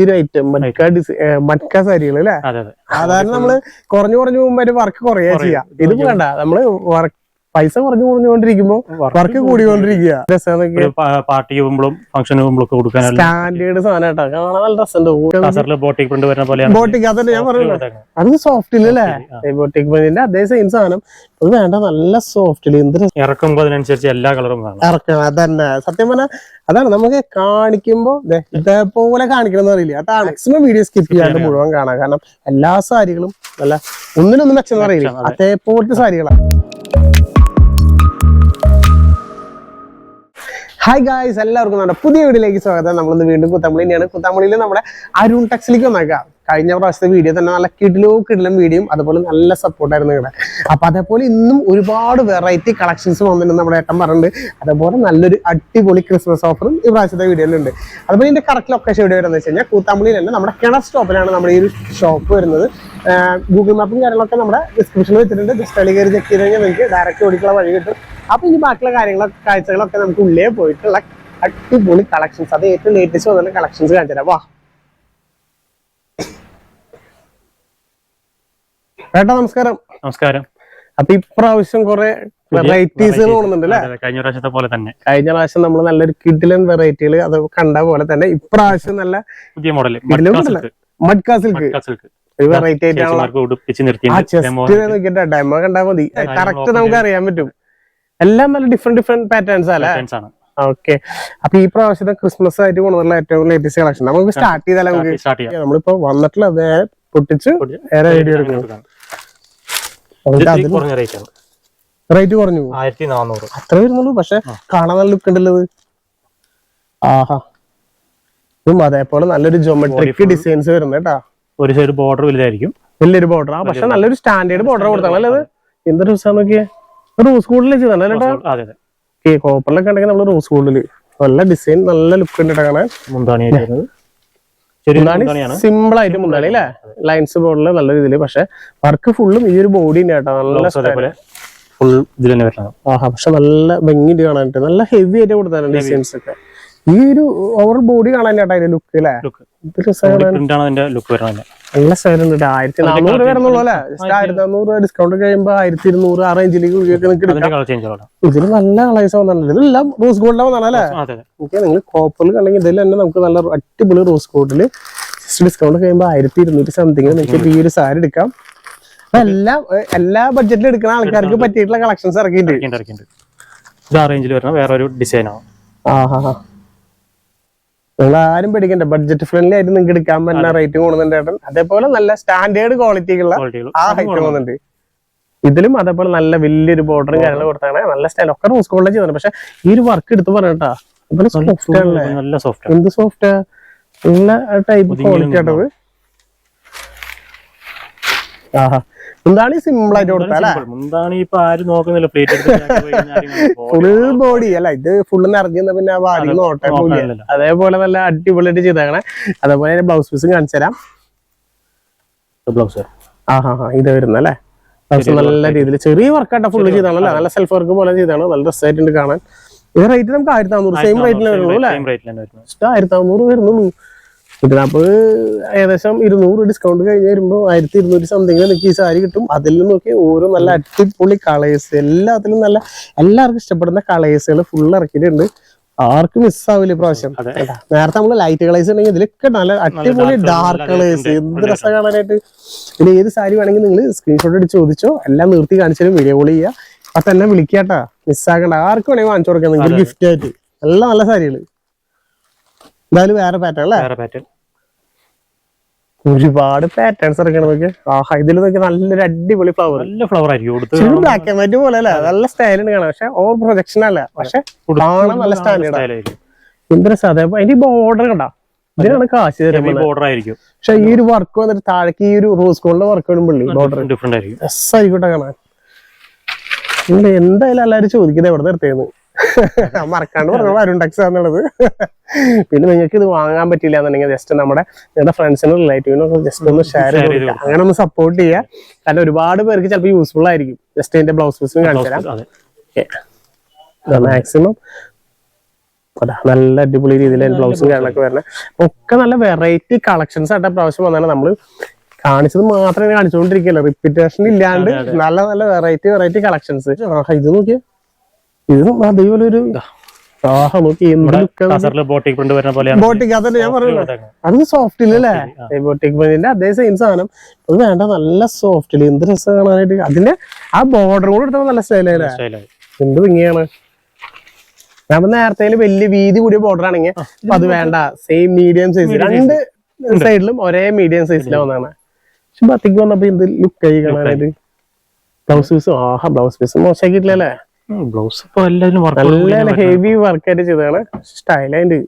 പുതിയൊരു ഐറ്റം മഡ്ക ഡിസ് മഡ്ക സാരികൾ അല്ലെ സാധാരണ നമ്മൾ കുറഞ്ഞു കുറഞ്ഞു പോകുമ്പോ വർക്ക് കുറയാ. ചെയ്യാം. ചെയ്യാ ഇത് വേണ്ട. നമ്മൾ വർക്ക് പൈസ കുറഞ്ഞു കുറഞ്ഞുകൊണ്ടിരിക്കുമ്പോ വർക്ക് കൂടിക്കൊണ്ടിരിക്കുക. പാർട്ടി പോകുമ്പോഴും ഫംഗ്ഷൻ പോകുമ്പോഴും ഒക്കെ സ്റ്റാൻഡേർഡ് സാധനം കേട്ടോ കാണാൻ നല്ല രസമുണ്ട്. കാസറിൽ ബോട്ടിക് പ്രിന്റ് വരുന്ന പോലെയാണ്. ബോട്ടിക് അതല്ലേ ഞാൻ പറയുന്നത്. അത് സോഫ്റ്റിൽ അല്ലേ. ബോട്ടിക് പ്രിന്റിന്റെ അതേ സെയിം സാധനം. അത് വേണ്ട നല്ല സോഫ്റ്റിൽ എന്ത് ഇറക്കുമ്പോൾ അതിനനുസരിച്ച് എല്ലാ കളറും കാണാം ഇറക്കണം. അതന്നെ. സത്യം പറഞ്ഞാൽ അതാണ് നമുക്ക് കാണിക്കുമ്പോ ദേ ഇതേപോലെ കാണിക്കണം എന്ന് അറിയില്ല. അതാണ് മാക്സിമം വീഡിയോ സ്കിപ്പ് ചെയ്യാണ്ട് മുഴുവൻ കാണാം. കാരണം എല്ലാ സാരികളും നല്ല ഒന്നിനൊന്നും മെച്ചം അറിയില്ല അതേപോലത്തെ സാരികളാണ് ഹായ് ഗായ്സ് എല്ലാവർക്കും നമ്മുടെ പുതിയ വീഡിയോയിലേക്ക് സ്വാഗതം. നമ്മളിന്ന് വീണ്ടും കുത്തമ്പളിനെയാണ് കുത്തമ്പളിയിൽ നമ്മുടെ അരുൺ ടെക്സിലേക്ക് വന്നേക്കാം. കഴിഞ്ഞ പ്രാവശ്യത്തെ വീഡിയോ തന്നെ നല്ല കിടിലോ കിടിലും വീഡിയോയും അതുപോലെ നല്ല സപ്പോർട്ടായിരുന്നു ഇവിടെ. അപ്പൊ അതേപോലെ ഇന്നും ഒരുപാട് വെറൈറ്റി കളക്ഷൻസ് വന്നിട്ടുണ്ട് നമ്മുടെ ഏട്ടൻ പറഞ്ഞിട്ടുണ്ട്. അതേപോലെ നല്ലൊരു അടിപൊളി ക്രിസ്മസ് ഓഫറും ഈ പ്രാവശ്യത്തെ വീഡിയോയിലുണ്ട് അതുപോലെ ഇതിന്റെ കറക്റ്റ് ലൊക്കേഷൻ എവിടെ വരുന്നത് വെച്ച് കഴിഞ്ഞാൽ കൂത്താമ്പള്ളിയിൽ തന്നെ നമ്മുടെ കിണർ സ്റ്റോപ്പിലാണ് നമ്മുടെ ഈ ഒരു ഷോപ്പ് വരുന്നത്. ഗൂഗിൾ മാപ്പും കാര്യങ്ങളൊക്കെ നമ്മുടെ ഡിസ്ക്രിപ്ഷനിൽ വെച്ചിട്ടുണ്ട്. ജസ്റ്റ് അതിൽ കയറി ചെക്ക് ചെയ്ത് കഴിഞ്ഞാൽ നിങ്ങൾക്ക് ഡയറക്റ്റ് ഓടിക്കുള്ള വഴി കിട്ടും. അപ്പൊ ഇനി ബാക്കിയുള്ള കാര്യങ്ങളൊക്കെ കാഴ്ചകളൊക്കെ നമുക്ക് ഉള്ളേ പോയിട്ടുള്ള അടിപൊളി കളക്ഷൻസ് അത് ഏറ്റവും ലേറ്റസ്റ്റ് വന്നുള്ള കളക്ഷൻസ് കാണിച്ചു തരാം. വാ. ഏട്ടാ നമസ്കാരം. നമസ്കാരം. അപ്പൊ ഇപ്രാവശ്യം കുറെ വെറൈറ്റീസ്. തോന്നുന്നുണ്ട് അല്ലേ കഴിഞ്ഞ പ്രാവശ്യത്തെ പോലെ തന്നെ. കഴിഞ്ഞ പ്രാവശ്യം നമ്മൾ നല്ലൊരു കിഡിലൻ വെറൈറ്റികൾ അത് കണ്ട പോലെ തന്നെ. ഇപ്രാവശ്യം നല്ല പുതിയ മോഡൽ. മഡ്കാ സിൽക്ക് ഒരു വെറൈറ്റി ആയിട്ടാണ് ഡെമോ കണ്ടാൽ മതി. കറക്റ്റ് നമുക്ക് അറിയാൻ പറ്റും. എല്ലാം നല്ല ഡിഫറെന്റ് ഡിഫറെന്റ് പാറ്റേൺസ് അല്ലേ? ഓക്കെ അപ്പൊ ഈ പ്രാവശ്യത്തെ ക്രിസ്മസ് ആയിട്ട് കൊണ്ടുവന്നുള്ള ഏറ്റവും ലേറ്റസ്റ്റ് കളക്ഷൻ. നമുക്ക് സ്റ്റാർട്ട് ചെയ്താലേ നമുക്ക് നമ്മളിപ്പോ വന്നിട്ടുള്ള നേരെ പൊട്ടിച്ച് നേരെ വീഡിയോ എടുക്കണം. റേറ്റ് കുറഞ്ഞു ആയിരത്തി നാനൂറ് അത്ര വരുന്നുള്ളൂ. പക്ഷെ കാണാൻ നല്ല ലുക്ക് ഉണ്ടല്ലോ. ആഹാ. ഇതും അതേപോലെ നല്ലൊരു ജോമെട്രിക് ഡിസൈൻസ് വരുന്നേട്ടാ ഒരു സൈഡ് ബോർഡർ വലുതായിരിക്കും. വലിയൊരു ബോർഡർ ആ പക്ഷെ നല്ലൊരു സ്റ്റാൻഡേർഡ് ബോർഡർ കൊടുത്താണ് അല്ലേ എന്ത് രസം നോക്കിയേ? റോസ് കൂടുതൽ ചെയ്താണ് അതെ കോപ്പറിലൊക്കെ ഉണ്ടെങ്കിൽ നമ്മൾ റോസ് കൂടുതൽ നല്ല ഡിസൈൻ നല്ല ലുക്ക് ഉണ്ട് കാണാൻ. മുന്താണി സിമ്പിൾ ആയിട്ട് മുന്താണി അല്ലേ? ലൈൻസ് ബോർഡിൽ നല്ല രീതിയിൽ. പക്ഷെ വർക്ക് ഫുള്ളും ഈ ഒരു ബോഡി കേട്ടോ. നല്ല ഫുൾ ഇതിൽ തന്നെ ആഹാ പക്ഷെ നല്ല ഭംഗിയിട്ട് കാണാനായിട്ട് നല്ല ഹെവി ആയിട്ട് കൊടുത്താലും ഡിസൈൻസ് ഒക്കെ. ഈ ഒരു ഓവർ ബോഡി കാണാൻ ചേട്ടാ അതിന്റെ ലുക്ക് അല്ലേ ലുക്ക് നല്ല ഉണ്ട് ആയിരത്തി നാനൂറ് വരുന്നുള്ളൂ അല്ലേ? ആയിരത്തി നാനൂറ് ഡിസ്കൗണ്ട് കഴിയുമ്പോ ആയിരത്തി ഇരുന്നൂറ് ആ റേഞ്ചിലേക്ക് ഇതിൽ നല്ല കളേഴ്സ് വന്നിട്ടുണ്ട് ഇതെല്ലാം റോസ് ഗോൾഡ് വന്നാണ് അല്ലേ? ഓക്കെ നിങ്ങൾ കോപ്പറിൽ കണ്ടെങ്കിൽ ഇതിൽ തന്നെ നമുക്ക് നല്ല അടിപൊളി റോസ് ഗോൾഡിൽ ഡിസ്കൗണ്ട് കഴിയുമ്പോൾ ആയിരത്തി ഇരുന്നൂറ്റി സംതിങ് നിങ്ങൾക്ക് ഈ ഒരു സാരി എടുക്കാം. എല്ലാ എല്ലാ ബഡ്ജറ്റിൽ എടുക്കുന്ന ആൾക്കാർക്ക് പറ്റിയിട്ടുള്ള കളക്ഷൻസ് ഇറക്കിയിട്ടുണ്ട്. ഇത് ആ റേഞ്ചിൽ വരുന്ന വേറെ ഒരു ഡിസൈൻ ആണ് ആഹാ. നിങ്ങൾ ആരും പേടിക്കണ്ട. ബഡ്ജറ്റ് ഫ്രണ്ട്ലി ആയിട്ട് നിങ്ങൾക്ക് എടുക്കാൻ പറ്റുന്ന റേറ്റ് കൂടുന്നുണ്ട് ഏട്ടൻ. അതേപോലെ നല്ല സ്റ്റാൻഡേർഡ് ക്വാളിറ്റികൾ ആ ഹൈറ്റ് പോകുന്നുണ്ട് ഇതിലും അതേപോലെ നല്ല വലിയൊരു ബോർഡറും കാര്യങ്ങളും കൊടുത്താണ്. നല്ല സ്റ്റൈൽ ഒക്കെ റോസ് കോളേജ് ചെയ്യുന്നുണ്ട് പക്ഷെ ഈ ഒരു വർക്ക് എടുത്ത് പറഞ്ഞാ അതുപോലെ സോഫ്റ്റ് ആണല്ലേ? നല്ല സോഫ്റ്റ് എന്ത് സോഫ്റ്റ് നല്ല ടൈപ്പ് ക്വാളിറ്റി ആട്ടത് ആഹാ. എന്താണ് ഈ സിമ്പിൾ ആയിട്ട് കൊടുത്താ അല്ലെ മുന്താണി ഇപ്പൊ ആരും നോക്കുന്നില്ല. പ്ലേറ്റ് ഫുൾ ബോഡി അല്ല ഇത് ഫുള്ള് നിറഞ്ഞിരുന്ന പിന്നെ വാടി നോട്ടം പോയി നോക്കാനില്ലല്ലോ. അതേപോലെ നല്ല അടിപൊളിയായിട്ട് ചെയ്തേക്കണേ. അതേപോലെ ബ്ലൗസ് പീസും കാണിച്ചു തരാം. ബ്ലൗസ് ആഹാ ഹാ ഇത് വരുന്നല്ലേ ബ്ലൗസ് നല്ല രീതിയിൽ ചെറിയ വർക്കായിട്ട് ഫുള്ള് ചെയ്താണ് നല്ല സെൽഫ് വർക്ക് പോലെ ചെയ്താണ് നല്ല രസമായിട്ടുണ്ട് കാണാൻ. ഇത് റേറ്റ് നമുക്ക് ആയിരത്തി നാനൂറ് സെയിം റേറ്റിൽ വരുള്ളൂ അല്ലേ? ആയിരത്തി നാനൂറ് വരുന്നുള്ളൂ ഇതിനപ്പോ ഏകദേശം ഇരുന്നൂറ് ഡിസ്കൗണ്ട് കഴിഞ്ഞ് വരുമ്പോൾ ആയിരത്തി ഇരുന്നൂറ്റി സംതിങ് നിങ്ങൾക്ക് ഈ സാരി കിട്ടും. അതിൽ നോക്കി ഓരോ നല്ല അടിപൊളി കളേഴ്സ് എല്ലാത്തിലും നല്ല എല്ലാവർക്കും ഇഷ്ടപ്പെടുന്ന കളേഴ്സുകൾ ഫുൾ ഇറക്കിയിട്ടുണ്ട്. ആർക്കും മിസ്സാവില്ല ഇപ്രാവശ്യം. കേട്ടാ. നേരത്തെ നമ്മൾ ലൈറ്റ് കളേഴ്സ് ഉണ്ടെങ്കിൽ ഇതിലൊക്കെ നല്ല അടിപൊളി ഡാർക്ക് കളേഴ്സ്. എന്ത് നല്ല രസം കാണാനായിട്ട്. പിന്നെ ഏത് സാരി വേണമെങ്കിൽ നിങ്ങൾ സ്ക്രീൻഷോട്ട് എടുത്ത് ചോദിച്ചോ. എല്ലാം നിർത്തി കാണിച്ചാലും വീഡിയോ കോൾ ചെയ്യുക അപ്പൊ തന്നെ വിളിക്കാട്ടാ. മിസ്സാക്കണ്ട ആർക്കും വേണമെങ്കിൽ വാങ്ങിച്ചു കൊടുക്കാം. നിങ്ങൾക്ക് ഗിഫ്റ്റ് ആയിട്ട്. എല്ലാം നല്ല സാരികൾ. എന്തായാലും വേറെ പാറ്റേൺ അല്ലേ? വേറെ പാറ്റേൺ ഒരുപാട് പാറ്റേൺസ് ഇറക്കണം നോക്കി. ആഹാ ഇതിൽ നോക്കി നല്ലൊരു അടിപൊളി ഫ്ലവർ നല്ല ഫ്ലവർ ആയിരിക്കും. ബ്ലാക്ക് ആൻഡ് വൈറ്റ് പോലെ അല്ലേ? നല്ല സ്റ്റൈലുണ്ട് കാണാം പക്ഷെ ഓവർ പ്രൊജക്ഷൻ അല്ല? പക്ഷെ കാണാൻ നല്ല സ്റ്റാൻഡേർഡ് രസം. അതേപോലെ അതിന്റെ ബോർഡർ കണ്ടാ? ഇതിനാണ് കാശ് ബോർഡർ ആയിരിക്കും. പക്ഷെ ഈ ഒരു വർക്ക് വന്നിട്ട് താഴേക്ക് ഈ ഒരു റോസ് കോളിന്റെ വർക്ക് വരുമ്പോഴേ ബോർഡർ ഡിഫറെന്റ് ആയിരിക്കും. എസ് കാണാൻ. നിങ്ങൾ എന്തായാലും എല്ലാവരും ചോദിക്കുന്നത് എവിടെ നിർത്തിയെന്ന് മറക്കാണ്ട് പറഞ്ഞു അരുൺ ടെക്സ് എന്നുള്ളത് പിന്നെ നിങ്ങൾക്ക് ഇത് വാങ്ങാൻ പറ്റില്ല എന്നുണ്ടെങ്കിൽ ജസ്റ്റ് നമ്മുടെ നിങ്ങളുടെ ഫ്രണ്ട്സിനും റിലേറ്റീവിനും ജസ്റ്റ് ഒന്ന് ഷെയർ ചെയ്യുക കൊടുക്കുക. അങ്ങനെ ഒന്ന് സപ്പോർട്ട് ചെയ്യുക. കാരണം ഒരുപാട് പേർക്ക് ചിലപ്പോൾ യൂസ്ഫുൾ ആയിരിക്കും. ജസ്റ്റ് എന്റെ ബ്ലൗസ് പീസും കാണിച്ചു തരാം. അതെ. മാക്സിമം അതാ, നല്ല അടിപൊളി രീതിയിൽ ബ്ലൗസും കാര്യങ്ങളൊക്കെ വരണേ. ഒക്കെ നല്ല വെറൈറ്റി കളക്ഷൻസ് ആയിട്ട് പ്രാവശ്യം വന്നാണ് നമ്മൾ കാണിച്ചത് മാത്രമേ കാണിച്ചുകൊണ്ടിരിക്കല്ലോ റിപ്പീറ്റേഷൻ ഇല്ലാണ്ട് നല്ല നല്ല വെറൈറ്റി വെറൈറ്റി കളക്ഷൻസ് ഇത് നോക്കിയേ. ഇത് അതേപോലെ ഒരു ആഹാ നോക്കി എന്ത് look ആണ്. ബോട്ടിക് ഞാൻ. അത്. ബോട്ടിക് പ്രിന്റിന്റെ അതേ സെയിം സാധനം. അത് വേണ്ട നല്ല സോഫ്റ്റിൽ എന്ത് രസം കാണാനായിട്ട്? അതിന്റെ ആ ബോർഡർ കൂടെ എടുത്തപ്പോ നല്ല സ്റ്റൈലല്ലേ. എന്ത് ഭംഗിയാണ്. ഞാൻ നേരത്തെ വലിയ വീതി കൂടിയ ബോർഡർ ആണെങ്കിൽ അത് വേണ്ട. സെയിം മീഡിയം സൈസ് രണ്ട് സൈഡിലും ഒരേ മീഡിയം സൈസിലാണ് വന്നാണ് പക്ഷെ ബത്തിക്ക് വന്നപ്പോ എന്ത് ലുക്ക് ആയി കാണാനായിട്ട്? ബ്ലൗസ് പീസ് ആഹാ ബ്ലൗസ് പീസ് മോശമാക്കിയിട്ടില്ലല്ലേ ബ്ലൗസ് ഇപ്പൊ എല്ലാവരും നല്ല ഹെവി വർക്ക് ആയിട്ട് ചെയ്തതാണ്. സ്റ്റൈലായിട്ട്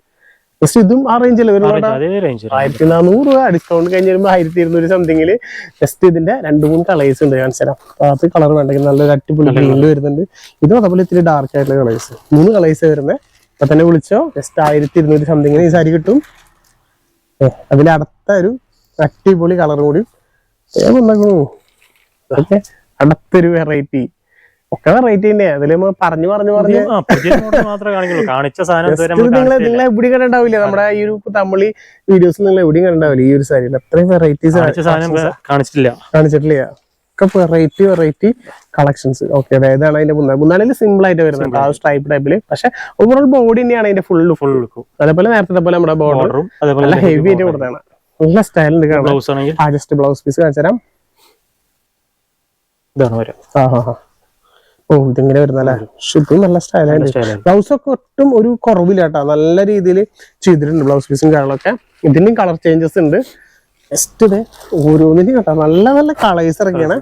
ഇതും ആ റേഞ്ചിൽ വരുന്നുണ്ട് അതേ റേഞ്ച് ആയിരത്തി നാനൂറ് രൂപ ഡിസ്കൗണ്ട് കഴിഞ്ഞ് വരുമ്പോൾ ആയിരത്തി ഇരുന്നൂറ് സംതിങ്ങിൽ ജസ്റ്റ് ഇതിന്റെ രണ്ട് മൂന്ന് കളേഴ്സ് ഉണ്ട് കാണിച്ചു തരാം അത് കളർ വേണ്ടെങ്കിൽ നല്ലൊരു അടിപൊളി ഗ്രീനിൽ വരുന്നുണ്ട്. ഇതും അതേപോലെ ഇത്തിരി ഡാർക്ക് ആയിട്ടുള്ള കളേഴ്സ് മൂന്ന് കളേഴ്സ് വരുന്നത്. ഇപ്പൊ തന്നെ വിളിച്ചോ? ജസ്റ്റ് ആയിരത്തി ഇരുന്നൂറ് സംതിങ്ങിന് ഈ സാരി കിട്ടും. അതിൽ അടുത്ത ഒരു അടിപൊളി കളർ കൂടി. ഓക്കെ. അടുത്തൊരു വെറൈറ്റി ഒക്കെ വെറൈറ്റി തന്നെ. അതിൽ നമ്മൾ പറഞ്ഞു പറഞ്ഞു പറഞ്ഞു. കാണിച്ച സാധനം നിങ്ങൾ. നിങ്ങൾ എവിടെയും കണ്ടുണ്ടാവില്ല നമ്മുടെ ഈ ഒരു തമിഴ് വീഡിയോസ് നിങ്ങൾ എവിടെയും കണ്ടുണ്ടാവില്ല ഈ ഒരു സാരിയിൽ അത്രയും വെറൈറ്റീസ് സാധനം കാണിച്ചിട്ടില്ല. കാണിച്ചിട്ടില്ല. ഒക്കെ വെറൈറ്റി വെറൈറ്റി കളക്ഷൻസ് ഓക്കെ അതായതാണ് അതിന്റെ മുന്നാ മുന്നാണെങ്കിൽ സിമ്പിൾ ആയിട്ട് വരുന്നുണ്ട് ആ സ്ട്രൈപ്പ് ടൈപ്പിൽ പക്ഷെ ഓവറോൾ ബോഡി തന്നെയാണ് അതിന്റെ ഫുൾ ഫുൾ ലുക്കും അതേപോലെ നേരത്തെ പോലെ നമ്മുടെ ബോർഡറും അതേപോലെ നല്ല ഹെവി ആയിട്ട് കൊടുത്താണ് നല്ല സ്റ്റൈൽ ഉണ്ട് ബ്ലൗസ് ആണെങ്കിൽ. ആ ജസ്റ്റ് ബ്ലൗസ് പീസ് കാണിച്ചുതരാം. ഇതാണ് വരാം. ആ ഹാ ഹാ. ഓ ഇതിങ്ങനെ വരുന്നല്ലേ? ഷിപ്പും നല്ല സ്റ്റൈലായിട്ട് സ്റ്റൈലാണ് ബ്ലൗസ് ഒക്കെ ഒട്ടും ഒരു കുറവില്ല കേട്ടോ. നല്ല രീതിയിൽ ചെയ്തിട്ടുണ്ട് ബ്ലൗസ് പീസും കാര്യങ്ങളൊക്കെ. ഇതിന്റെയും കളർ ചേഞ്ചസ് ഉണ്ട്. ജസ്റ്റ് ഇത് ഓരോന്നിനും കേട്ടോ. നല്ല നല്ല കളേഴ്സ് ഇറങ്ങിയാണ്.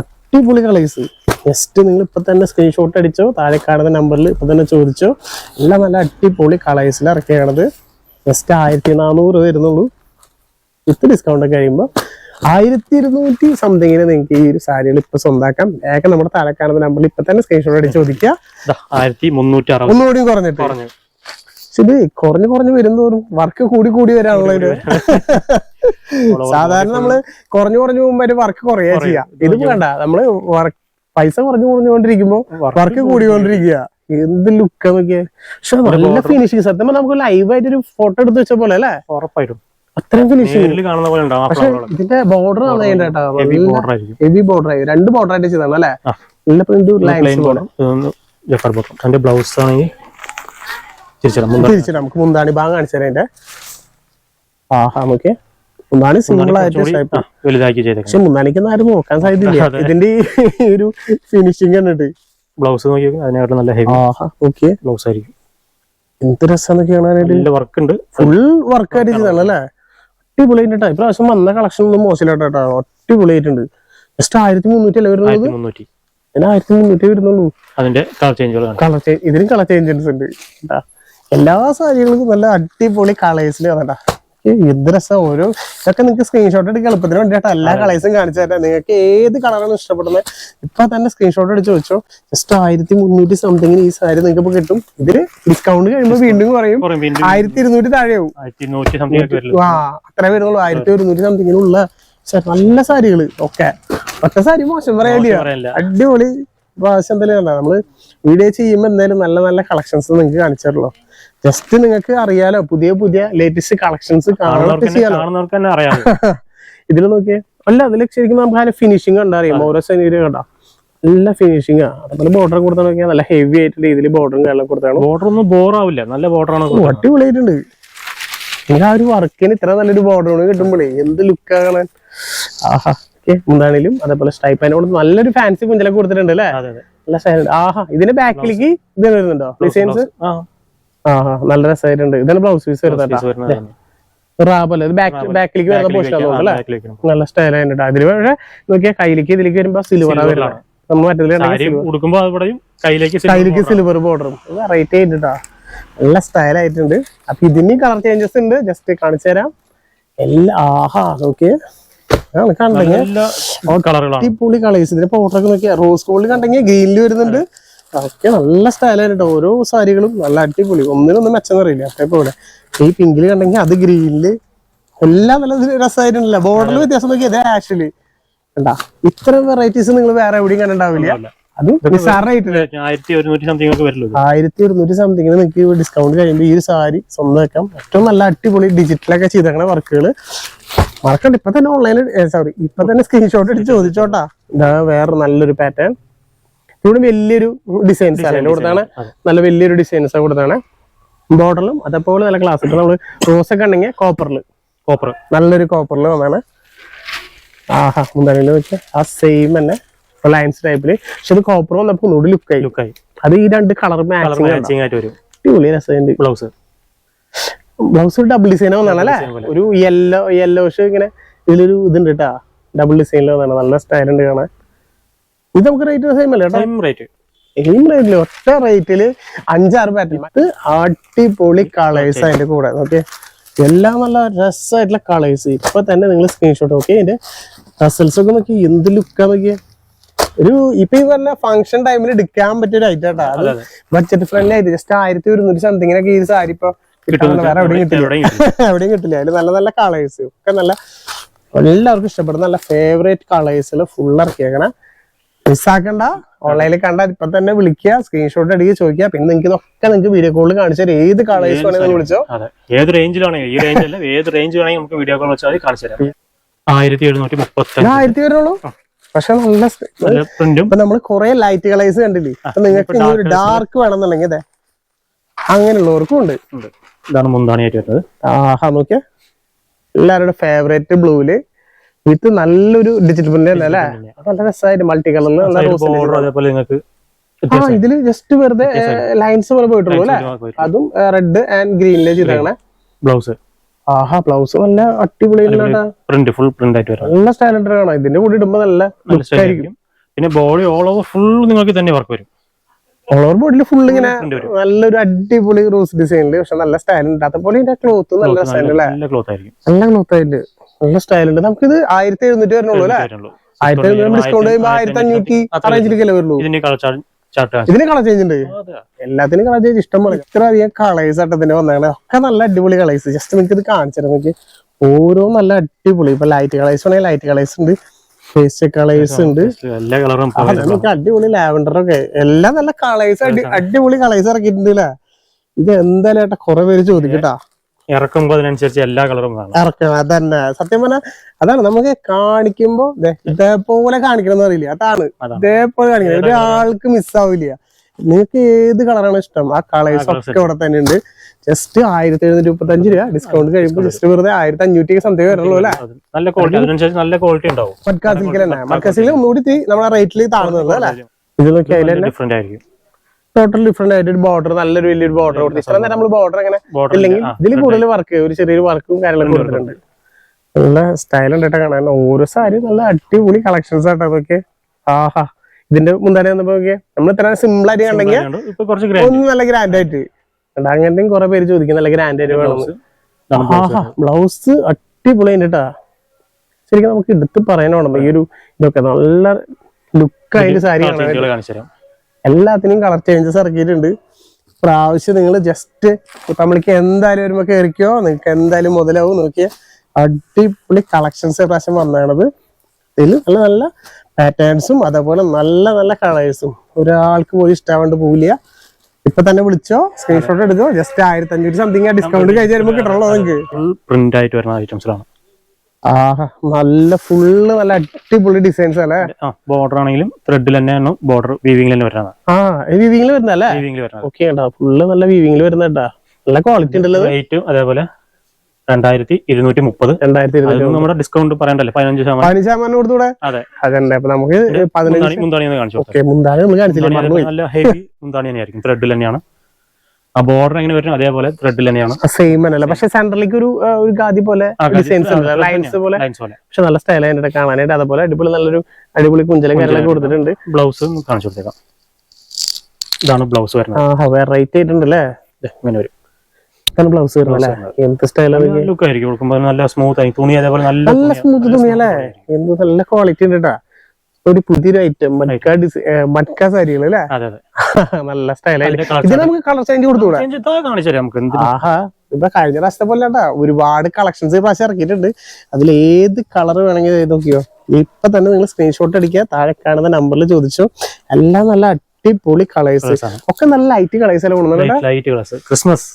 അടിപൊളി കളേഴ്സ് ജസ്റ്റ് നിങ്ങൾ ഇപ്പൊ തന്നെ സ്ക്രീൻഷോട്ട് അടിച്ചോ താഴെ കാണുന്ന നമ്പറിൽ ഇപ്പൊ തന്നെ ചോദിച്ചോ. എല്ലാം നല്ല അടിപൊളി കളേഴ്സിൽ ഇറക്കിയാണത്. ജസ്റ്റ് ആയിരത്തി നാനൂറ് വരുന്നുള്ളൂ. ഇത്ര ഡിസ്കൗണ്ട് ഒക്കെ കഴിയുമ്പോൾ ആയിരത്തി ഇരുന്നൂറ്റി സംതിങ്ങിന് നിങ്ങൾക്ക് ഈ ഒരു സാരികൾ ഇപ്പൊ സ്വന്താക്കാം. ഏക നമ്മുടെ തലക്കാണത് നമ്മൾ നമ്പറിൽ ഇപ്പൊ തന്നെ സ്ക്രീൻഷോട്ട് അടിച്ച് ചോദിക്കുക. ആയിരത്തി മുന്നൂറ്റി അറുപത് ഒന്നുകൂടി കുറഞ്ഞിട്ട്. പറഞ്ഞു പക്ഷെ ഇത് കുറഞ്ഞു കുറഞ്ഞു വരുന്നതോറും വർക്ക് കൂടി കൂടി വരാനുള്ള ഒരു സാധാരണ നമ്മൾ കുറഞ്ഞു കുറഞ്ഞു പോകുമ്പോ ഒരു വർക്ക് കുറയാ. ചെയ്യാ. ഇത് വേണ്ട. നമ്മൾ വർക്ക് പൈസ കുറഞ്ഞു കുറഞ്ഞുകൊണ്ടിരിക്കുമ്പോ വർക്ക് കൂടിക്കൊണ്ടിരിക്കുക എന്ത് ലുക്കാ നോക്കിയാ? പക്ഷെ നല്ല ഫിനിഷിങ് സത്യം നമുക്ക് ലൈവ് ആയിട്ട് ഒരു ഫോട്ടോ എടുത്ത് വെച്ച പോലെ അല്ലേ? ഉറപ്പായിട്ടും. അത്രയും ഫിനിഷിങ് കാണുന്ന പോലെ ഉണ്ടാവും ആ പക്ഷെ ഇതിന്റെ ബോർഡർ ആണ് അതിന്റെ ഹെവി ബോർഡർ ആയിരിക്കും. രണ്ട് ബോർഡർ ആയിട്ട് ചെയ്താണ് അല്ലേ? ആ. നല്ല പ്രിന്റ് ലൈൻസ് പോലെ. ജഫർ ബോർഡർ അതിന്റെ ബ്ലൗസ് ആണെങ്കിൽ തിരിച്ചിട്ട് നമുക്ക് മുന്താണി ഭാഗം കാണിച്ചു തരാം അതിന്റെ ആഹാ നമുക്ക് മുന്താണി സിംഗിൾ ആയിട്ട് ഷേപ്പ് ആ, വലുതാക്കി ചെയ്തേക്കാം. പക്ഷെ മുന്താണിക്കൊന്നും ആരും നോക്കാൻ സാധ്യതയില്ല. ഇതിന്റെ ഒരു ഫിനിഷിങ് കണ്ടിട്ട് ബ്ലൗസ് നോക്കി അതിനായിട്ട് നല്ല ഹെവി ഓക്കെ ബ്ലൗസ് ആയിരിക്കും. എന്ത് രസാന്നൊക്കെ കാണാനായിട്ട്? വർക്ക് ഉണ്ട്. ഫുൾ വർക്ക് ആയിട്ട് ചെയ്താണ് അടിപൊളിയായിട്ടാ ഇപ്രാവശ്യം വന്ന കളക്ഷൻ ഒന്നും മോശമില്ലാട്ടോ കേട്ടോ അടിപൊളിയായിട്ടുണ്ട്. ജസ്റ്റ് ആയിരത്തി മുന്നൂറ്റി അല്ലേ വരുന്നത്? മുന്നൂറ്റി ഞാൻ ആയിരത്തി മുന്നൂറ്റി വരുന്നുള്ളൂ. അതിന്റെ കളർ കാണാം കളർ ചേഞ്ച് ഇതിനും കളർ ചേഞ്ചസ് ഉണ്ട്. കേട്ടാ എല്ലാ സാരികൾക്കും നല്ല അടിപൊളി കളേഴ്സിൽ വന്നട്ടാ രസം ഓരോ ഇതൊക്കെ നിങ്ങൾക്ക് സ്ക്രീൻഷോട്ട് എടുക്കുക എളുപ്പത്തിന് വേണ്ടിയിട്ട്. എല്ലാ കളേഴ്സും കാണിച്ചു തരാം. നിങ്ങൾക്ക് ഏത് കളറാണ് ഇഷ്ടപ്പെടുന്നത് ഇപ്പൊ തന്നെ സ്ക്രീൻഷോട്ട് അടിച്ച് വെച്ചോ. ജസ്റ്റ് ആയിരത്തി മുന്നൂറ്റി സംതിങ്ങിന് ഈ സാരി നിങ്ങൾക്ക് ഇപ്പൊ കിട്ടും. ഇതിൽ ഡിസ്കൗണ്ട് കഴിയുമ്പോൾ വീണ്ടും കുറയും. കുറേ ആയിരത്തി ഇരുന്നൂറ്റി താഴെയാവും. ആ അത്ര വരുന്നുള്ളൂ. ആയിരത്തി ഒരുന്നൂറ്റി സംതിങ്ങിനുള്ള നല്ല സാരികൾ. ഓക്കെ ഒറ്റ സാരി മോശം പറയാനില്ല അടിപൊളി. പ്രാവശ്യം എന്തായാലും നമ്മൾ വീഡിയോ ചെയ്യുമ്പോൾ എന്തായാലും നല്ല നല്ല കളക്ഷൻസ് നിങ്ങൾക്ക് കാണിച്ചു തരുള്ളൂ ജസ്റ്റ് നിങ്ങൾക്ക് അറിയാലോ പുതിയ പുതിയ ലേറ്റസ്റ്റ് കളക്ഷൻസ് കാണുന്നവർക്ക് തന്നെ- അറിയാം. ഇതിൽ നോക്കിയേ. അല്ല അതിൽ ശരിക്കും നമുക്ക് അതിന്റെ ഫിനിഷിംഗ് കണ്ടറിയാം ഓരോ ശരീരം കണ്ടാ? നല്ല ഫിനിഷിംഗ് ആണ് അതുപോലെ ബോർഡർ കൊടുത്താൽ നോക്കിയാൽ നല്ല ഹെവി ആയിട്ടുള്ള രീതിയിൽ ബോർഡറും കാര്യങ്ങളും കൊടുത്താണ്. ബോർഡർ ഒന്നും ബോർ ആവില്ല. നല്ല ബോർഡർ ആണ് അടിപൊളിയായിട്ടുണ്ട്. ഇങ്ങനെ ആ ഒരു വർക്കിന് ഇത്ര നല്ലൊരു ബോർഡർ കിട്ടുമ്പോഴേ എന്ത് ലുക്ക് കാണാൻ. ആഹാ. അതേപോലെ സ്ട്രൈപ്പ് കൊടുത്ത് നല്ലൊരു ഫാൻസി കുഞ്ചലൊക്കെ കൊടുത്തിട്ടുണ്ട് അല്ലേ? നല്ല ആഹാ ഇതിന്റെ ബാക്കിലേക്ക് ഇത് വരുന്നുണ്ടോ? ഡിസൈൻസ് ആ നല്ല രസമായിട്ടുണ്ട് ഇതാണ് ബ്ലൗസ് പീസ് വരുന്നത്. റാബല്ലേ ഇത് ബാക്ക് ബാക്കിലേക്ക് വരുന്ന ബാക്കിലേക്ക് പോസ്റ്റ് വെക്കാം. ആ, അല്ലേ? നല്ല സ്റ്റൈൽ ആയിട്ട് അതിൽ പക്ഷേ നോക്കിയാൽ കയ്യിലേക്ക് ഇതിലേക്ക് വരുമ്പോ സിൽവർ വരുന്നത്. നമ്മൾ അവിടെയും കയ്യിലേക്ക് സിൽവർ ബോർഡറും വെറൈറ്റി ആയിട്ടാ നല്ല സ്റ്റൈൽ ആയിട്ടുണ്ട് അപ്പൊ ഇതിന് കളർ ചേഞ്ചസ് ഉണ്ട്. ജസ്റ്റ് കാണിച്ചു തരാം. എല്ലാ ആഹാ നോക്കിയേ. കണ്ടെങ്കിൽ അടിപൊളി കളേഴ്സ് ഇതിന്റെ പൗഡർ ഒക്കെ നോക്കിയാ. റോസ് ഗോൾഡ് കണ്ടെങ്കിൽ ഗ്രീനിൽ വരുന്നുണ്ട്. ഒക്കെ നല്ല സ്റ്റൈലായിട്ട് ഓരോ സാരികളും നല്ല അടിപൊളി. ഒന്നിനൊന്നും മെച്ചം അറിയില്ല. അതേപോലെ ഈ പിങ്കിൽ കണ്ടെങ്കിൽ അത് ഗ്രീനിൽ എല്ലാം നല്ല രസമായിട്ടുണ്ടല്ലോ ബോർഡറിൽ വ്യത്യാസം നോക്കി അതേ ആക്ച്വലി കണ്ടാ? ഇത്തരം വെറൈറ്റീസ് നിങ്ങൾ വേറെ എവിടെയും കണ്ടിട്ടുണ്ടാവില്ല. അത് ആയിരത്തി ഒരുന്നൂറ്റി സംതിങ് നിങ്ങൾക്ക് ഡിസ്കൗണ്ട് കഴിയുമ്പോൾ ഈ ഒരു സാരി സ്വന്തം വെക്കാം. ഏറ്റവും നല്ല അടിപൊളി ഡിജിറ്റലൊക്കെ ചെയ്തേക്കണ വർക്കുകൾ മറക്കണ്ട. ഇപ്പൊ തന്നെ ഓൺലൈനിൽ സോറി ഇപ്പൊ തന്നെ സ്ക്രീൻഷോട്ട് എടുത്ത് ചോദിച്ചോട്ടാ. ഇതാ വേറെ നല്ലൊരു പാറ്റേൺ ഇവിടെ വലിയൊരു ഡിസൈൻസ് ആണ്. കൊടുത്താണ് നല്ല വലിയൊരു ഡിസൈൻസ് ആണ് കൊടുത്താണ് ബോർഡറിലും അതേപോലെ നല്ല ക്ലാസ് ഇപ്പൊ നമ്മൾ റോസ് ഒക്കെ ഉണ്ടെങ്കിൽ കോപ്പറിൽ കോപ്പർ നല്ലൊരു കോപ്പറിൽ വന്നാണ്. ആഹാ മുന്താണിയിൽ വെച്ചാൽ ആ സെയിം തന്നെ ലൈൻസ് ടൈപ്പിൽ പക്ഷെ അത് കോപ്പർ വന്നപ്പോ ഒന്നുകൂടി ലുക്കായി ലുക്കായി അത് ഈ രണ്ട് കളർ മാച്ചിങ് ആയിട്ട് വരും. അടിപൊളി രസമുണ്ട്. ബ്ലൗസ് ബ്ലൗസ് ഡബിൾ ഡിസൈൻ വന്നാണ് അല്ലേ? ഒരു യെല്ലോ യെല്ലോഷ് ഇങ്ങനെ ഇതിലൊരു ഇതുണ്ട് കേട്ടാ ഡബിൾ ഡിസൈനിൽ വന്നാണ്. നല്ല സ്റ്റൈൽ ഉണ്ട് കാണാൻ. ഇത് നമുക്ക് റേറ്റ് സെയിം അല്ലേ സെയിം റേറ്റ് സെയിം റേറ്റിൽ ഒറ്റ റേറ്റിൽ അഞ്ചാറ് പാറ്റേൺ ഇത് അടിപൊളി കളേഴ്സ് അതിന്റെ കൂടെ ഓക്കെ എല്ലാം നല്ല രസമായിട്ടുള്ള കളേഴ്സ് ഇപ്പൊ തന്നെ നിങ്ങൾ സ്ക്രീൻഷോട്ട് ഓക്കെ അതിന്റെ റസൽസ് ഒക്കെ നോക്കി എന്ത് ലുക്കാ നോക്കിയേ? ഒരു ഇപ്പൊ ഈ പറഞ്ഞ ഫംഗ്ഷൻ ടൈമിൽ എടുക്കാൻ പറ്റിയ ഒരു ഐറ്റം കേട്ടോ അത് അതെ, അതെ. ബഡ്ജറ്റ് ഫ്രണ്ട്ലി ആയിട്ട് ജസ്റ്റ് ആയിരത്തി ഒരുന്നൂറ്റി സംതിങ്ങിനൊക്കെ ഈ സാരി ഇപ്പൊ വേറെ എവിടെയും കിട്ടില്ല എവിടെയും കിട്ടില്ല. എവിടെയും കിട്ടില്ല. അതിൽ നല്ല നല്ല കളേഴ്സ് ഒക്കെ നല്ല എല്ലാവർക്കും ഇഷ്ടപ്പെടുന്ന നല്ല ഫേവറേറ്റ് കളേഴ്സിൽ ഫുൾ ഇറക്കിയേക്കണ. മിസ്സാക്കണ്ട. ഓൺലൈനിൽ കണ്ട ഇപ്പൊ തന്നെ വിളിക്കുക സ്ക്രീൻഷോട്ട് അടിക്കുക ചോദിക്കുക. പിന്നെ നിങ്ങൾക്ക് ഇതൊക്കെ നിങ്ങൾക്ക് വീഡിയോ കോളിൽ കാണിച്ചാൽ ഏത് കളേഴ്സ് വേണമെങ്കിൽ വിളിച്ചോ. ഏത് റേഞ്ചിലാണെങ്കിൽ ഈ റേഞ്ച് അല്ല ഏത് റേഞ്ച് വേണമെങ്കിൽ നമുക്ക് വീഡിയോ കോൾ വെച്ചാൽ കാണിച്ചു തരാം. ആയിരത്തി എഴുന്നൂറ്റി മുപ്പത്തി ആയിരത്തി വരുള്ളൂ പക്ഷെ നല്ല ഇപ്പൊ നമ്മൾ കുറെ ലൈറ്റ് കളേഴ്സ് കണ്ടില്ലേ? അപ്പൊ നിങ്ങൾക്ക് ഇനി ഒരു ഡാർക്ക് വേണമെന്നുണ്ടെങ്കിൽ അതെ അങ്ങനെയുള്ളവർക്കും ഉണ്ട്. ഉണ്ട്. ഇതാണ് മുന്താണിയായിട്ട് വരുന്നത്. ആഹാ നോക്കിയ. എല്ലാവരുടെ ഫേവറേറ്റ് ബ്ലൂൽ വിത്ത് നല്ലൊരു ഡിജിറ്റൽ പ്രിന്റ് തന്നെ അല്ലേ നല്ല രസമായിട്ട് മൾട്ടി കളറിൽ അതേപോലെ നിങ്ങൾക്ക് ആ ഇതിൽ ജസ്റ്റ് വെറുതെ ലൈൻസ് പോലെ പോയിട്ടുള്ളൂ അല്ലേ? അതും റെഡ് ആൻഡ് ഗ്രീനിലെ ചെയ്തേക്കണേ. ബ്ലൗസ് ആഹാ ബ്ലൗസ് നല്ല അടിപൊളി പ്രിന്റ് ഫുൾ പ്രിന്റ് ആയിട്ട് വരാം നല്ല സ്റ്റാൻഡേർഡ് ആണോ ഇതിന്റെ കൂടെ ഇടുമ്പോ നല്ല ആയിരിക്കും. പിന്നെ ബോഡി ഓൾ ഓവർ ഫുൾ നിങ്ങൾക്ക് തന്നെ വർക്ക് വരും. ഓൾ ഓവർ ബോഡിയിൽ ഫുൾ ഇങ്ങനെ നല്ലൊരു അടിപൊളി റോസ് ഡിസൈനിൽ പക്ഷെ നല്ല സ്റ്റൈൽ ഉണ്ട് പോലെ ഇതിന്റെ ക്ലോത്ത് നല്ല സ്റ്റാൻഡ് അല്ലേ? നല്ല ക്ലോത്ത് ആയിരിക്കും. നല്ല ക്ലോത്ത് ആയിട്ട്. നല്ല സ്റ്റൈൽ ഉണ്ട്. നമുക്കിത് ആയിരത്തി എഴുന്നൂറ്റി വരണുള്ളൂ അല്ലേ? ആയിരത്തി എഴുന്നൂറ് ഡിസ്കൗണ്ട് ചെയ്യുമ്പോൾ ആയിരത്തി അഞ്ഞൂറ്റി അത്ര റേഞ്ചിലേക്കല്ലേ വരുള്ളൂ? ഇതിന് കളർ ചേഞ്ച് ഉണ്ട്? എല്ലാത്തിനും കളർ ചേഞ്ച് ഇഷ്ടം പോലെ. ഇത്ര അധികം കളേഴ്സ് ആട്ടത്തിന്റെ വന്നാണ് ഒക്കെ നല്ല അടിപൊളി കളേഴ്സ് ജസ്റ്റ് നിങ്ങൾക്ക് ഇത് കാണിച്ചു നോക്കി. ഓരോ നല്ല അടിപൊളി. ഇപ്പൊ ലൈറ്റ് കളേഴ്സ് വേണമെങ്കിൽ ലൈറ്റ് കളേഴ്സ് ഉണ്ട്. പേസ്റ്റ് കളേഴ്സ് ഉണ്ട്. എല്ലാ കളറും ആ, അടിപൊളി ലാവൻഡർ ഒക്കെ. എല്ലാം നല്ല കളേഴ്സ് അടിപൊളി കളേഴ്സ് ഇറക്കിയിട്ടുണ്ട് അല്ലേ? ഇത് എന്തായാലും ഏട്ടാ കുറെ പേര് ചോദിക്കട്ടാ. ഇറക്കുമ്പോൾ അതിനനുസരിച്ച് എല്ലാ കളറും കാണാം. ഇറക്കണം അതന്നെ. സത്യം പറഞ്ഞാൽ അതാണ് നമുക്ക് കാണിക്കുമ്പോ ഇതേപോലെ കാണിക്കണം എന്ന് അറിയില്ല. അതാണ്. ഇതേപോലെ കാണിക്കണം. ഒരാൾക്ക് മിസ്സാവില്ല നിങ്ങൾക്ക് ഏത് കളറാണ് ഇഷ്ടം ആ കളേഴ്സ് ഒക്കെ ഇവിടെ തന്നെ ഉണ്ട്. ജസ്റ്റ് ആയിരത്തി എഴുന്നൂറ്റി മുപ്പത്തി അഞ്ച് രൂപ ഡിസ്കൗണ്ട് കഴിയുമ്പോൾ ജസ്റ്റ് വെറുതെ ആയിരത്തി അഞ്ഞൂറ്റി സംതിങ് വരുള്ളൂ അല്ലേ? നല്ല ക്വാളിറ്റി അതിനനുസരിച്ച് നല്ല ക്വാളിറ്റി ഉണ്ടാവും. മഡ്കാസിൽ തന്നെ മഡ്കാസിൽ ഒന്നുകൂടി നമ്മളെ നമ്മുടെ റേറ്റിൽ താഴ്ന്നത് അല്ലേ ഇത് നോക്കി അതിൽ ഡിഫറെന്റ് ആയിരിക്കും. ടോട്ടൽ ഡിഫറെന്റ് ആയിട്ട് ഒരു ബോർഡർ നല്ലൊരു വലിയൊരു ബോർഡർ കൊടുത്തു. ഇത്ര നേരം നമ്മൾ ബോർഡർ അങ്ങനെ ഇല്ലെങ്കിൽ ഇതിൽ കൂടുതൽ വർക്ക് ഒരു ചെറിയൊരു വർക്കും കാര്യങ്ങളൊക്കെ കൊടുത്തിട്ടുണ്ട് നല്ല സ്റ്റൈൽ ഉണ്ടായിട്ട് കാണാൻ. ഓരോ സാരി നല്ല അടിപൊളി കളക്ഷൻസ് ആട്ടോ അതൊക്കെ ആഹാ. ഇതിന്റെ മുന്താനെ വന്നപ്പോ നമ്മൾ ഇത്ര സിമ്പിൾ ആയിട്ട് കണ്ടെങ്കിൽ ഒന്നും നല്ല ഗ്രാൻഡ് ആയിട്ട്. അങ്ങനത്തെയും കുറെ പേര് ചോദിക്കും നല്ല ഗ്രാൻഡ് ആയിട്ട് വേണം ആഹാ ബ്ലൗസ് അടിപൊളി കേട്ടാ. ശരിക്കും നമുക്ക് എടുത്ത് പറയാനോണം ഈ ഒരു ഇതൊക്കെ നല്ല ലുക്ക് ആയിട്ട് സാരി കാണിച്ചു തരാം. എല്ലാത്തിനും കളർ ചേഞ്ചസ് ഇറക്കിയിട്ടുണ്ട്. പ്രാവശ്യം നിങ്ങൾ ജസ്റ്റ് ഇപ്പം നമ്മൾക്ക് എന്തായാലും ഒരുമ കയറിക്കോ നിങ്ങൾക്ക് എന്തായാലും മുതലാവും. നോക്കിയ അടിപൊളി കളക്ഷൻസ് പ്രാവശ്യം വന്നാണത് ഇതിൽ നല്ല നല്ല പാറ്റേൺസും അതേപോലെ നല്ല നല്ല കളേഴ്സും ഒരാൾക്ക് പോയി ഇഷ്ടാവാണ്ട് പോവില്ല. ഇപ്പൊ തന്നെ വിളിച്ചോ സ്ക്രീൻഷോട്ട് എടുക്കോ ജസ്റ്റ് ആയിരത്തി അഞ്ഞൂറ് സംതിങ് ഡിസ്കൗണ്ട് കഴിച്ച് വരുമ്പോൾ കിട്ടണല്ലോ നിങ്ങൾക്ക് പ്രിന്റ് ആയിട്ട് വരുന്ന ഐറ്റംസിലാണ് നല്ല ഫുള്ള് നല്ല അടിപൊളി ഡിസൈൻസ് അല്ലേ? ബോർഡർ ആണെങ്കിലും ത്രെഡിൽ തന്നെയാണ് ബോർഡർ വീവിംഗിൽ തന്നെ വരുന്നത്. ആ വീവിംഗിൽ വരുന്നല്ലേ വീവിംഗിൽ വരുന്നത് ഓക്കെ ഫുള്ള് നല്ല വീവിംഗിൽ വരുന്നേട്ടാ നല്ല ക്വാളിറ്റി ഉണ്ടല്ലോ റേറ്റും അതേപോലെ രണ്ടായിരത്തി ഇരുന്നൂറ്റി മുപ്പത്. നമ്മുടെ ഡിസ്കൗണ്ട് പറയണ്ടല്ലോ പതിനഞ്ച് ശതമാനം. പതിനഞ്ച് ശതമാനം കൊടുത്തൂടെ? അതെ. അപ്പൊ നമുക്ക് പതിനഞ്ച് മുന്താണി മുന്താണി എന്ന് കാണിച്ചു ഓക്കെ മുന്താണി നമ്മൾ കാണിച്ചില്ല നല്ല ഹെവി മുന്താണി തന്നെയായിരിക്കും ത്രെഡിൽ തന്നെയാണ്. ആ ബോർഡർ എങ്ങനെ വരും അതേപോലെ ത്രെഡിൽ തന്നെയാണ്. സെയിം അല്ല പക്ഷെ സെന്ററിലേക്ക് ഒരു ഒരു ഗാദി പോലെ ഡിസൈൻസ് ലൈൻസ് പോലെ പക്ഷെ നല്ല സ്റ്റൈൽ ആയിട്ട് കാണാനായിട്ട് അതേപോലെ അടിപൊളി നല്ലൊരു അടിപൊളി കുഞ്ചലും കാര്യങ്ങളൊക്കെ കൊടുത്തിട്ടുണ്ട്. ബ്ലൗസ് കാണിച്ചു കൊടുത്തേക്കാം. ഇതാണ് ബ്ലൗസ് വരുന്നത്. വെറൈറ്റി ആയിട്ടുണ്ട് അല്ലേ ഇങ്ങനെ വരും. ഇതാണ് ബ്ലൗസ് വരുന്നത് അല്ലേ? എന്ത് സ്റ്റൈലാണ് ലുക്ക് ആയിരിക്കും. കൊടുക്കുമ്പോൾ നല്ല സ്മൂത്ത് ആയി. തുണി അതേപോലെ നല്ല നല്ല സ്മൂത്ത് തുണി അല്ലേ എന്ത് നല്ല ക്വാളിറ്റി ഉണ്ട് കേട്ടാ ഒരു പുതിയൊരു ഐറ്റം ഡിസൈൻ മറ്റ്ക സാരികൾ അല്ലേ? നല്ല സ്റ്റൈലായിട്ട് ഇത് നമുക്ക് കളർ ചേഞ്ച് എന്ത് ആഹാ ഇപ്പൊ കഴിഞ്ഞ പ്രാവശ്യത്തെ പോലെ കേട്ടാ ഒരുപാട് കളക്ഷൻസ് പ്രാവശ്യം ഇറക്കിയിട്ടുണ്ട്. അതിൽ ഏത് കളർ വേണമെങ്കിൽ ഇത് നോക്കിയോ? ഇപ്പൊ തന്നെ നിങ്ങൾ സ്ക്രീൻഷോട്ട് അടിക്കുക. താഴെ കാണുന്ന നമ്പറിൽ ചോദിച്ചു. എല്ലാം നല്ല അടിപൊളി കളേഴ്സ്. ഒക്കെ നല്ല ലൈറ്റ് കളേഴ്സ് ഗ്ലാസ് ക്രിസ്മസ്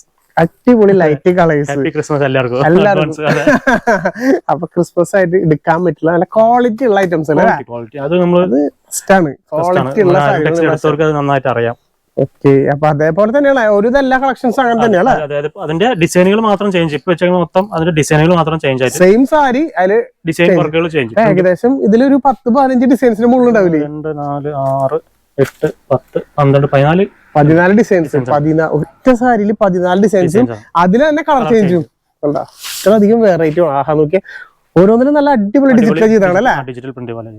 അടിപൊളി ലൈറ്റ് കളേഴ്സ് ക്രിസ്മസ് എല്ലാവർക്കും. എല്ലാവർക്കും. അപ്പൊ ക്രിസ്മസ് ആയിട്ട് എടുക്കാൻ പറ്റില്ല. നല്ല ക്വാളിറ്റി ഉള്ള ഐറ്റംസ് അല്ലേ. അത് നമ്മൾ ക്വാളിറ്റി ഉള്ള അത് നന്നായിട്ട് അറിയാം. ഓക്കെ അപ്പൊ അതേപോലെ തന്നെയാണ്. ഒരു എല്ലാ കളക്ഷൻസ് അങ്ങനെ തന്നെയാണ് അതെ, അതിന്റെ ഡിസൈനുകൾ മാത്രം ചേഞ്ച് ഇപ്പൊ മൊത്തം അതിന്റെ ഡിസൈനുകൾ മാത്രം ചേഞ്ച് ആയി സെയിം സാരി അതിൽ ഡിസൈൻ വർക്കുകൾ ചേഞ്ച് ഏകദേശം ഇതിലൊരു പത്ത് പതിനഞ്ച് ഡിസൈൻസിന് മുകളിൽ ഉണ്ടാവില്ലേ രണ്ട് നാല് ആറ് എട്ട് പത്ത് പന്ത്രണ്ട് പതിനാല് പതിനാല് ഡിസൈൻസ് പതിനാ ഒറ്റ സാരിയിൽ പതിനാല് ഡിസൈൻസും അതിൽ തന്നെ കളർ ചേഞ്ചും കണ്ടാ? ഇത്രയധികം വെറൈറ്റി ആഹാ നോക്കിയാൽ ഓരോന്നിനും നല്ല അടിപൊളി ഡിജിറ്റൽ ചെയ്താണ് അല്ലേ? ഡിജിറ്റൽ പ്രിന്റ് പോലെ.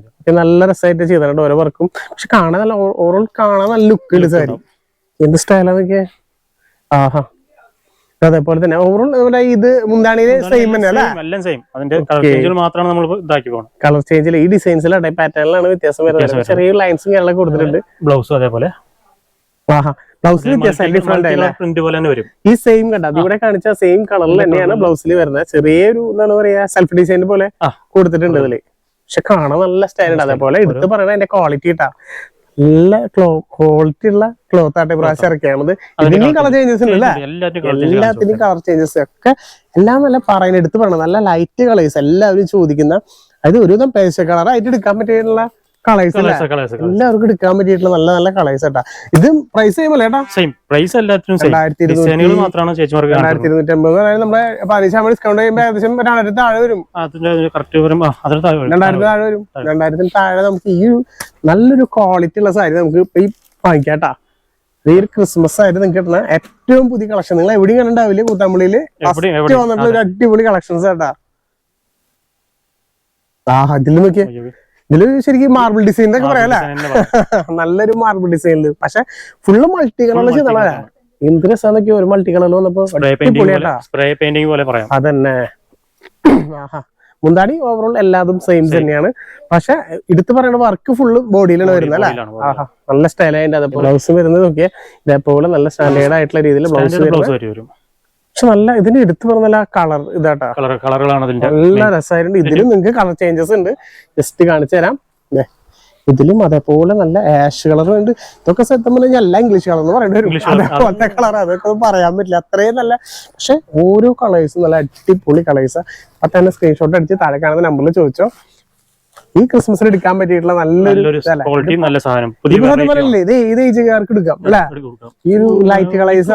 നല്ല രസമായിട്ട് ചെയ്താണ് ഓരോ വർക്കും പക്ഷെ കാണാൻ നല്ല ഓവറോൾ കാണാൻ നല്ല ലുക്ക് ഉണ്ട് സാരി. എന്ത് സ്റ്റൈലാ നോക്കിയേ? ആഹാ. അതേപോലെ തന്നെ ഓവറോൾ നമ്മുടെ ഇത് മുന്താണിയിലെ സെയിം തന്നെ അല്ലേ? എല്ലാം സെയിം അതിന്റെ കളർ ചേഞ്ചിൽ മാത്രമാണ് നമ്മൾ ഇതാക്കി പോകണം കളർ ചേഞ്ചിൽ ഈ ഡിസൈൻസിലാണ് പാറ്റേണിലാണ് വ്യത്യാസം വരുന്നത്. ചെറിയ ലൈൻസും കൊടുത്തിട്ടുണ്ട്. ബ്ലൗസും അതേപോലെ. ബ്ലൗസിൽ പ്രിന്റ് പോലെ തന്നെ വരും. ഈ സെയിം കണ്ട? ഇവിടെ കാണിച്ച സെയിം കളറിൽ തന്നെയാണ് ബ്ലൗസിൽ വരുന്നത്. ചെറിയൊരു എന്താണ് പറയാ സെൽഫ് ഡിസൈൻ പോലെ കൊടുത്തിട്ടുണ്ട് ഇതിൽ. പക്ഷെ കാണാൻ നല്ല സ്റ്റൈലുണ്ട് അതേപോലെ എടുത്ത് പറയണ അതിന്റെ ക്വാളിറ്റി ഇട്ടാ നല്ല ക്ലോ ക്വാളിറ്റി ഉള്ള ക്ലോത്ത് ആട്ടെ പ്രാവശ്യം ഇറക്കിയാണത്. ഇതിനും കളർ ചേഞ്ചസ് ഉണ്ട് അല്ലേ? എല്ലാത്തിനും കളർ ചേഞ്ചസ് ഒക്കെ. എല്ലാം നല്ല പറയുന്ന എടുത്ത് പറയണം നല്ല ലൈറ്റ് കളേഴ്സ് എല്ലാവരും ചോദിക്കുന്ന അതായത് ഒരുവിധം പേശ കളർ ആയിട്ട് എടുക്കാൻ പറ്റിയിട്ടുള്ള കളേഴ്സ് അല്ലേ. എല്ലാവർക്കും എടുക്കാൻ പറ്റിയിട്ടുള്ള നല്ല നല്ല കളേഴ്സ് ആട്ടാ ഇത് പ്രൈസ് ചെയ്യുമ്പോൾ ഏട്ടാ? സെയിം പ്രൈസ് എല്ലാത്തിനും സെയിം രണ്ടായിരത്തി ഇരുന്നൂറ്റി മാത്രമാണ് ചേച്ചിമാർക്ക് രണ്ടായിരത്തി ഇരുന്നൂറ്റി അമ്പത് അതായത് നമ്മുടെ പതിനഞ്ച് ശതമാനം ഡിസ്കൗണ്ട് ചെയ്യുമ്പോൾ ഏകദേശം രണ്ടായിരത്തി താഴെ വരും. രണ്ടായിരത്തി താഴെ വരും. രണ്ടായിരത്തിന് താഴെ നമുക്ക് ഈ നല്ലൊരു ക്വാളിറ്റി ഉള്ള സാരി നമുക്ക് ഈ വാങ്ങിക്കാട്ടാ ഈ ഒരു ക്രിസ്മസ് ആയിട്ട് നിങ്ങൾക്ക് കിട്ടുന്ന ഏറ്റവും പുതിയ കളക്ഷൻ നിങ്ങൾ എവിടെയും കണ്ടുണ്ടാവില്ലേ കൂത്താമ്പള്ളിയിൽ? വന്നിട്ടുള്ള ഒരു അടിപൊളി കളക്ഷൻസ് ആട്ടാ ആ അതിൽ നോക്കിയേ. ഇതിൽ ശരിക്കും മാർബിൾ ഡിസൈൻ എന്നൊക്കെ പറയാം അല്ലേ? Design തന്നെ പറയാം. നല്ലൊരു മാർബിൾ ഡിസൈനിൽ പക്ഷെ ഫുള്ള് മൾട്ടി കളർ ചെയ്തോളാം എന്ത് രസാന്നൊക്കെ ഒരു മൾട്ടി കളർ വന്നപ്പോ സ്പ്രേ പെയിന്റിംഗ് പോലെ പറയാം. അതന്നെ. ആഹാ. മുന്താടി ഓവറോൾ എല്ലാതും സെയിം തന്നെയാണ്. പക്ഷെ എടുത്തു പറയുന്ന വർക്ക് ഫുള്ള് ബോഡിയിലാണ് വരുന്നത് അല്ലേ. ആഹാ. നല്ല സ്റ്റൈലായിട്ട് അതേപോലെ ബ്ലൗസ് വരുന്നത് നോക്കിയേ. ഇതേപോലെ നല്ല സ്റ്റാൻഡേർഡ് ആയിട്ടുള്ള രീതിയിൽ ബ്ലൗസ് വരും. പക്ഷെ നല്ല ഇതിന് എടുത്തു പറഞ്ഞ കളർ ഇതാട്ടാ. കളർ കളറുകളാണ് അതിന്റെ നല്ല രസമായിട്ടുണ്ട്. ഇതിലും. നിങ്ങൾക്ക് കളർ ചേഞ്ചസ് ഉണ്ട്. ജസ്റ്റ് കാണിച്ചു തരാം. ഇതിലും അതേപോലെ നല്ല ആഷ് കളറും ഉണ്ട്. ഇതൊക്കെ സത്യം പറഞ്ഞാൽ എല്ലാം ഇംഗ്ലീഷ് കളർ എന്ന് പറയേണ്ടി വരും. അതേപോലത്തെ കളർ അതൊക്കെ പറയാൻ പറ്റില്ല. അത്രയും നല്ല പക്ഷെ ഓരോ കളേഴ്സും നല്ല അടിപൊളി കളേഴ്സാണ് അപ്പൊ തന്നെ സ്ക്രീൻഷോട്ട് അടിച്ച് താഴെ കാണുന്ന നമ്പറിൽ ചോദിച്ചോ. ഈ ക്രിസ്മസിന് എടുക്കാൻ പറ്റിയിട്ടുള്ള നല്ലൊരു ക്വാളിറ്റി നല്ല സാധനം. പുതിയ ഇത് ഏത് ഏജുകാർക്ക് എടുക്കാം അല്ലെ? ഈ ഒരു ലൈറ്റ് കളേഴ്സ്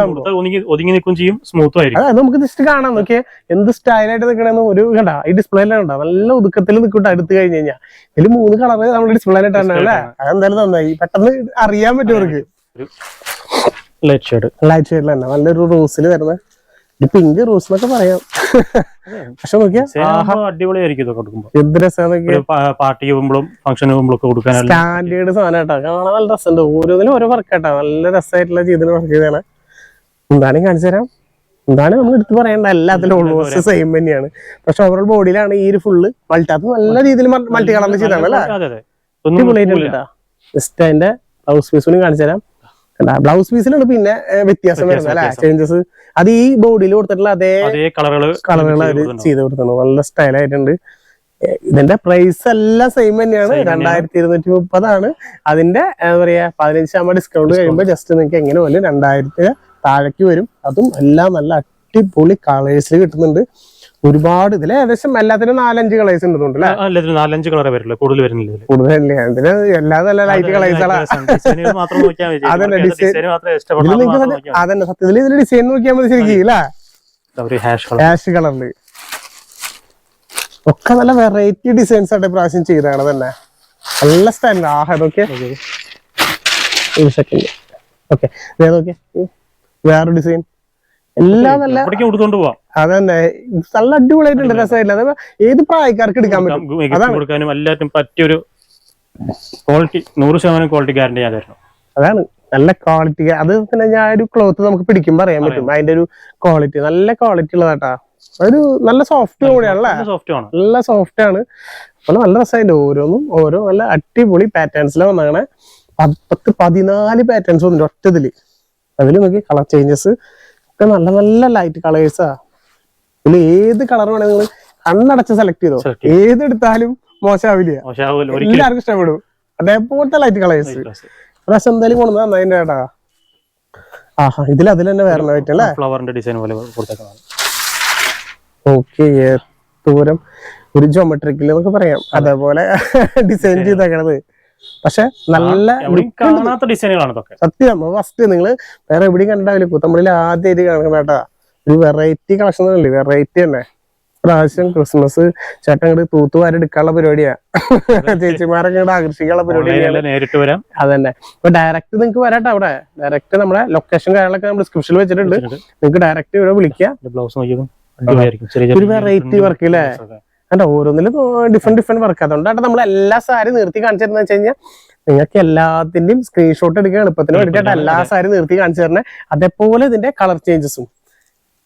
ഒതുങ്ങി നിൽക്കും ചെയ്യും സ്മൂത്തും ആയിരിക്കും. അതെ നമുക്ക് ജസ്റ്റ് കാണാം നോക്കിയേ എന്ത് സ്റ്റൈലായിട്ട് നിൽക്കണെന്ന് ഒരു കണ്ട ഈ ഡിസ്പ്ലേയിലാണ് കണ്ട നല്ല ഒതുക്കത്തിൽ നിൽക്കട്ടെ എടുത്തു കഴിഞ്ഞ് കഴിഞ്ഞാൽ ഇതിൽ മൂന്ന് കളർ ഡിസ്പ്ലേയിലായിട്ട് തന്നെ അല്ലേ? അതെന്തായാലും നന്നായി. പെട്ടെന്ന് അറിയാൻ പറ്റും അവർക്ക്. ലൈറ്റ് ഷെയ്ഡ് ലൈറ്റ് ഷെയ്ഡിൽ തന്നെ നല്ലൊരു റോസിൽ വരുന്ന പിങ്ക് റോസ് എന്നൊക്കെ പറയാം. പക്ഷെ നോക്കിയാ അടിപൊളിയായിരിക്കും ഇതൊക്കെ കൊടുക്കുമ്പോൾ എന്ത് രസം പാർട്ടി പോകുമ്പോഴും ഫംഗ്ഷൻ പോകുമ്പോഴും കൊടുക്കാൻ സ്റ്റാൻഡേർഡ് സാധനം കേട്ടോ. കാണാൻ നല്ല രസമുണ്ട്. ഓരോന്നിനും ഓരോ വർക്ക് കേട്ടോ. നല്ല രസമായിട്ടുള്ള ചെയ്തിന് വർക്ക് ചെയ്താണ് എന്താണ് കാണിച്ചു തരാം. എന്താണ് നമ്മൾ എടുത്ത് പറയേണ്ട. എല്ലാത്തിലും ഓൾമോസ്റ്റ് സെയിം തന്നെയാണ്. പക്ഷെ ഓവറോൾ ബോഡിയിലാണ് ഈ ഒരു ഫുള്ള് മൾട്ടി അത് നല്ല രീതിയിൽ മൾട്ടി കളറിൽ ചെയ്താണ് അല്ലേ? ജസ്റ്റ് അതിന്റെ ഹൗസ് പീസ് കാണിച്ചു തരാം. ബ്ലൗസ് പീസിലാണ് പിന്നെ വ്യത്യാസം വരുന്നത് അല്ലെ? ചേഞ്ചസ് അത് ഈ ബോഡിയിൽ കൊടുത്തിട്ടുള്ള അതേ അതേ കളറുകൾ കളറുകൾ അവർ ചെയ്ത് കൊടുത്തു നല്ല സ്റ്റൈലായിട്ടുണ്ട് ഇതിന്റെ പ്രൈസ് എല്ലാം സെയിം തന്നെയാണ്. രണ്ടായിരത്തി ഇരുന്നൂറ്റി മുപ്പതാണ് അതിന്റെ എന്താ പറയാ പതിനഞ്ച് ശതമാനം ഡിസ്കൗണ്ട് കഴിയുമ്പോൾ ജസ്റ്റ് നിങ്ങൾക്ക് എങ്ങനെ പോലും രണ്ടായിരത്തി താഴേക്ക് വരും. അതും എല്ലാം നല്ല അടിപൊളി കളേഴ്സിൽ കിട്ടുന്നുണ്ട്. ഒരുപാട് ഇതിൽ ഏകദേശം എല്ലാത്തിനും നാലഞ്ച് കളേഴ്സ് ഉണ്ട് അല്ലെ എല്ലാത്തിനും നാലഞ്ച് കളറേ വരുള്ളൂ കൂടുതൽ വരുന്നില്ല കൂടുതൽ കൂടുതലല്ലേ എല്ലാ നല്ല ലൈറ്റ് കളേഴ്സാണ് അതന്നെ, ഡിസൈൻ അതന്നെ സത്യത്തിൽ ഇതിൽ ഡിസൈൻ നോക്കിയാൽ മതി ശരിക്കും അല്ലേ. ഹാഷ് കളറിൽ ഒക്കെ നല്ല വെറൈറ്റി ഡിസൈൻസ് ആയിട്ട് പ്രാവശ്യം ചെയ്താണ് തന്നെ. നല്ല സ്റ്റൈലാണ് ആഹ് ഇതൊക്കെ ഒരു സെക്കൻഡ് ഓക്കെ. വേറെ ഡിസൈൻ എല്ലാം നല്ല കൊടുത്തോണ്ട് പോവാം. അതന്നെ. നല്ല അടിപൊളിയായിട്ടുണ്ട് രസമായില്ല അതെ ഏത് പ്രായക്കാർക്ക് എടുക്കാൻ പറ്റും? കൊടുക്കാനും എല്ലാത്തിനും പറ്റിയൊരു ക്വാളിറ്റി നൂറ് ശതമാനം ക്വാളിറ്റി ഗ്യാരണ്ടി ഞാൻ തരണം അതാണ്. നല്ല ക്വാളിറ്റി അത് പിന്നെ ഞാൻ ഒരു ക്ലോത്ത് നമുക്ക് പിടിക്കുമ്പോൾ അറിയാൻ പറ്റും. അതിന്റെ ഒരു ക്വാളിറ്റി നല്ല ക്വാളിറ്റി ഉള്ളതാട്ടാ. ഒരു നല്ല സോഫ്റ്റ് കൂടിയാണല്ലേ നല്ല സോഫ്റ്റ് ആണ്. അപ്പോൾ നല്ല രസമായിട്ട് ഓരോന്നും ഓരോ നല്ല അടിപൊളി പാറ്റേൺസിലാണ് വന്നങ്ങനെ പത്ത് പതിനാല് പാറ്റേൺസ് വന്നിട്ടുണ്ട് ഒറ്റതിൽ. അതിൽ നോക്കി കളർ ചേഞ്ചസ് ഒക്കെ നല്ല നല്ല ലൈറ്റ് കളേഴ്സാ പിന്നെ ഏത് കളർ വേണമെങ്കിൽ നിങ്ങൾ കണ്ണടച്ച് സെലക്ട് ചെയ്തോ. ഏതെടുത്താലും മോശമാവില്ല ഒരിക്കലും. എല്ലാവർക്കും ഇഷ്ടപ്പെടും. അതേപോലത്തെ ലൈറ്റ് കളേഴ്സ് പ്രാവശ്യം എന്തായാലും കൊണ്ടു നന്നായിട്ട് ചേട്ടാ ആഹാ ഇതിൽ അതിൽ തന്നെ വേറെ അല്ലേ? ഫ്ലവറിന്റെ ഡിസൈൻ പോലെ ഓക്കെ ദൂരം ഒരു ജോമെട്രിക്കിൽ നമുക്ക് പറയാം. അതേപോലെ ഡിസൈൻ ചെയ്തേക്കണത്. പക്ഷെ നല്ല കാണാത്ത ഡിസൈനുകളാണ് ഇതൊക്കെ. സത്യം. ഫസ്റ്റ് നിങ്ങൾ വേറെ എവിടെയും കണ്ടാവില്ല കൂത്തമ്പള്ളിയിൽ ആദ്യമായിട്ട് കാണുക കേട്ടാ ഒരു വെറൈറ്റി കളക്ഷൻ അല്ലേ? വെറൈറ്റി തന്നെ. പ്രാവശ്യം ക്രിസ്മസ് ചേട്ടൻ ഇങ്ങോട്ട് തൂത്തുവാരി എടുക്കാനുള്ള പരിപാടിയാ. ചേച്ചിമാരൊക്കെ ഇങ്ങോട്ട് ആകർഷിക്കാനുള്ള പരിപാടിയാണ് നേരിട്ട് വരാം. അതന്നെ. ഇപ്പൊ ഡയറക്റ്റ് നിങ്ങൾക്ക് വരാട്ടെ അവിടെ. ഡയറക്റ്റ് നമ്മുടെ ലൊക്കേഷൻ കാര്യങ്ങളൊക്കെ നമ്മൾ ഡിസ്ക്രിപ്ഷനിൽ വെച്ചിട്ടുണ്ട്. നിങ്ങൾക്ക് ഡയറക്റ്റ് ഇവിടെ വിളിക്കാം. ബ്ലൗസ് ഒരു വെറൈറ്റി വർക്ക് ഇല്ലേ? അല്ല ഓരോന്നിലും ഡിഫറെന്റ് ഡിഫറെന്റ് വർക്ക് അതുകൊണ്ട് കേട്ടോ നമ്മൾ എല്ലാ സാരി നിർത്തി കാണിച്ചിരുന്ന വെച്ച് കഴിഞ്ഞാൽ നിങ്ങൾക്ക് എല്ലാത്തിന്റെയും സ്ക്രീൻഷോട്ട് എടുക്കാൻ എളുപ്പത്തിന് വേണ്ടിയിട്ട് എല്ലാ സാരി നിർത്തി കാണിച്ചു തരണേ അതേപോലെ ഇതിന്റെ കളർ ചേഞ്ചസും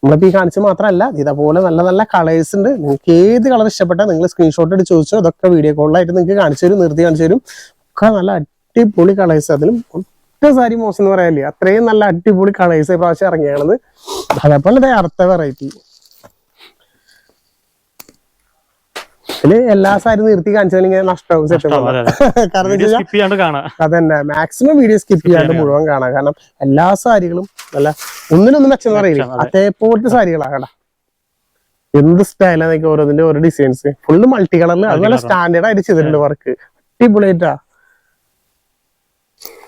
നമ്മളിപ്പോ ഈ കാണിച്ച് മാത്രമല്ല ഇതേപോലെ നല്ല നല്ല കളേഴ്സ് ഉണ്ട്. നിങ്ങൾക്ക് ഏത് കളർ ഇഷ്ടപ്പെട്ടാൽ നിങ്ങൾ സ്ക്രീൻഷോട്ട് എടുത്ത് ചോദിച്ചോ അതൊക്കെ വീഡിയോ കോളിലായിട്ട് നിങ്ങൾക്ക് കാണിച്ചു തരും നിർത്തി കാണിച്ചു തരും. ഒക്കെ നല്ല അടിപൊളി കളേഴ്സ് അതിലും. ഒറ്റ സാരി മോശം എന്ന് പറയാനില്ലേ? അത്രയും നല്ല അടിപൊളി കളേഴ്സ് പ്രാവശ്യം ഇറങ്ങിയാണെന്ന് അതേപോലെ അടുത്ത വെറൈറ്റി ഇതിൽ എല്ലാ സാരി നിർത്തി കാണിച്ചാൽ നഷ്ടമാവും. അതെ, കാരണം അതന്നെ. മാക്സിമം വീഡിയോ സ്കിപ്പ് ചെയ്യാണ്ട് മുഴുവൻ കാണാം. കാരണം എല്ലാ സാരികളും നല്ല ഒന്നിനൊന്നും മെച്ചം അറിയില്ല. അതേപോലത്തെ സാരികളാ കേടാ എന്ത് സ്റ്റൈലാന്നൊക്കെ ഓരോന്നിന്റെ ഓരോ ഡിസൈൻസ് ഫുള്ള് മൾട്ടി കളറിൽ അതുപോലെ. സ്റ്റാൻഡേർഡ് ആയിട്ട് ചെയ്തിട്ടുണ്ട് വർക്ക് അടിപൊളിയായിട്ടാ.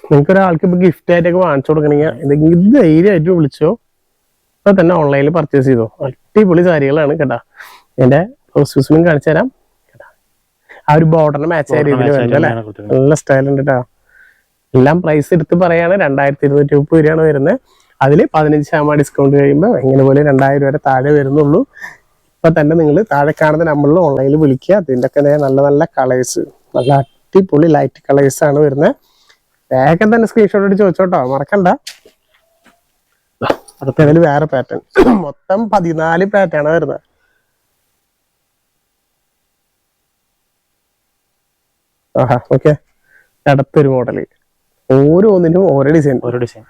നിങ്ങൾക്ക് ഒരാൾക്ക് ഇപ്പൊ ഗിഫ്റ്റ് ആയിട്ടൊക്കെ വാങ്ങിച്ചു കൊടുക്കണമെങ്കിൽ എന്തെങ്കിലും ഇത് ധൈര്യമായിട്ട് വിളിച്ചോ? അപ്പൊ തന്നെ ഓൺലൈനിൽ പർച്ചേസ് ചെയ്തോ? അടിപൊളി സാരികളാണ് കേട്ടാ. എന്റെ ഹോസ്പിറ്റലും കാണിച്ചു തരാം. ആ ഒരു ബോർഡറിന് മാച്ച് ആയ രീതിയിൽ വരുന്നത് അല്ലേ? നല്ല സ്റ്റൈൽ ഉണ്ട് കേട്ടോ എല്ലാം പ്രൈസ് എടുത്ത് പറയാണ് രണ്ടായിരത്തി ഇരുന്നൂറ്റി മുപ്പത് രൂപയാണ് വരുന്നത്. അതിൽ പതിനഞ്ച് ശതമാനം ഡിസ്കൗണ്ട് കഴിയുമ്പോൾ എങ്ങനെ പോലെ രണ്ടായിരം വരെ താഴെ വരുന്നുള്ളൂ. ഇപ്പൊ തന്നെ നിങ്ങൾ താഴെ കാണുന്ന നമ്മളിൽ ഓൺലൈനിൽ വിളിക്കുക. അതിന്റെ ഒക്കെ നല്ല നല്ല കളേഴ്സ് നല്ല അടിപൊളി ലൈറ്റ് കളേഴ്സ് ആണ് വരുന്നത്. വേഗം തന്നെ സ്ക്രീൻഷോട്ട് എടുത്ത് ചോദിച്ചോട്ടോ മറക്കണ്ട. അടുത്തതിൽ വേറെ പാറ്റേൺ മൊത്തം പതിനാല് പാറ്റേൺ വരുന്നത്. ആഹാ ഓക്കെ അടുത്തൊരു മോഡൽ ഓരോന്നിനും ഓരോ ഡിസൈൻ ഓരോ ഡിസൈൻ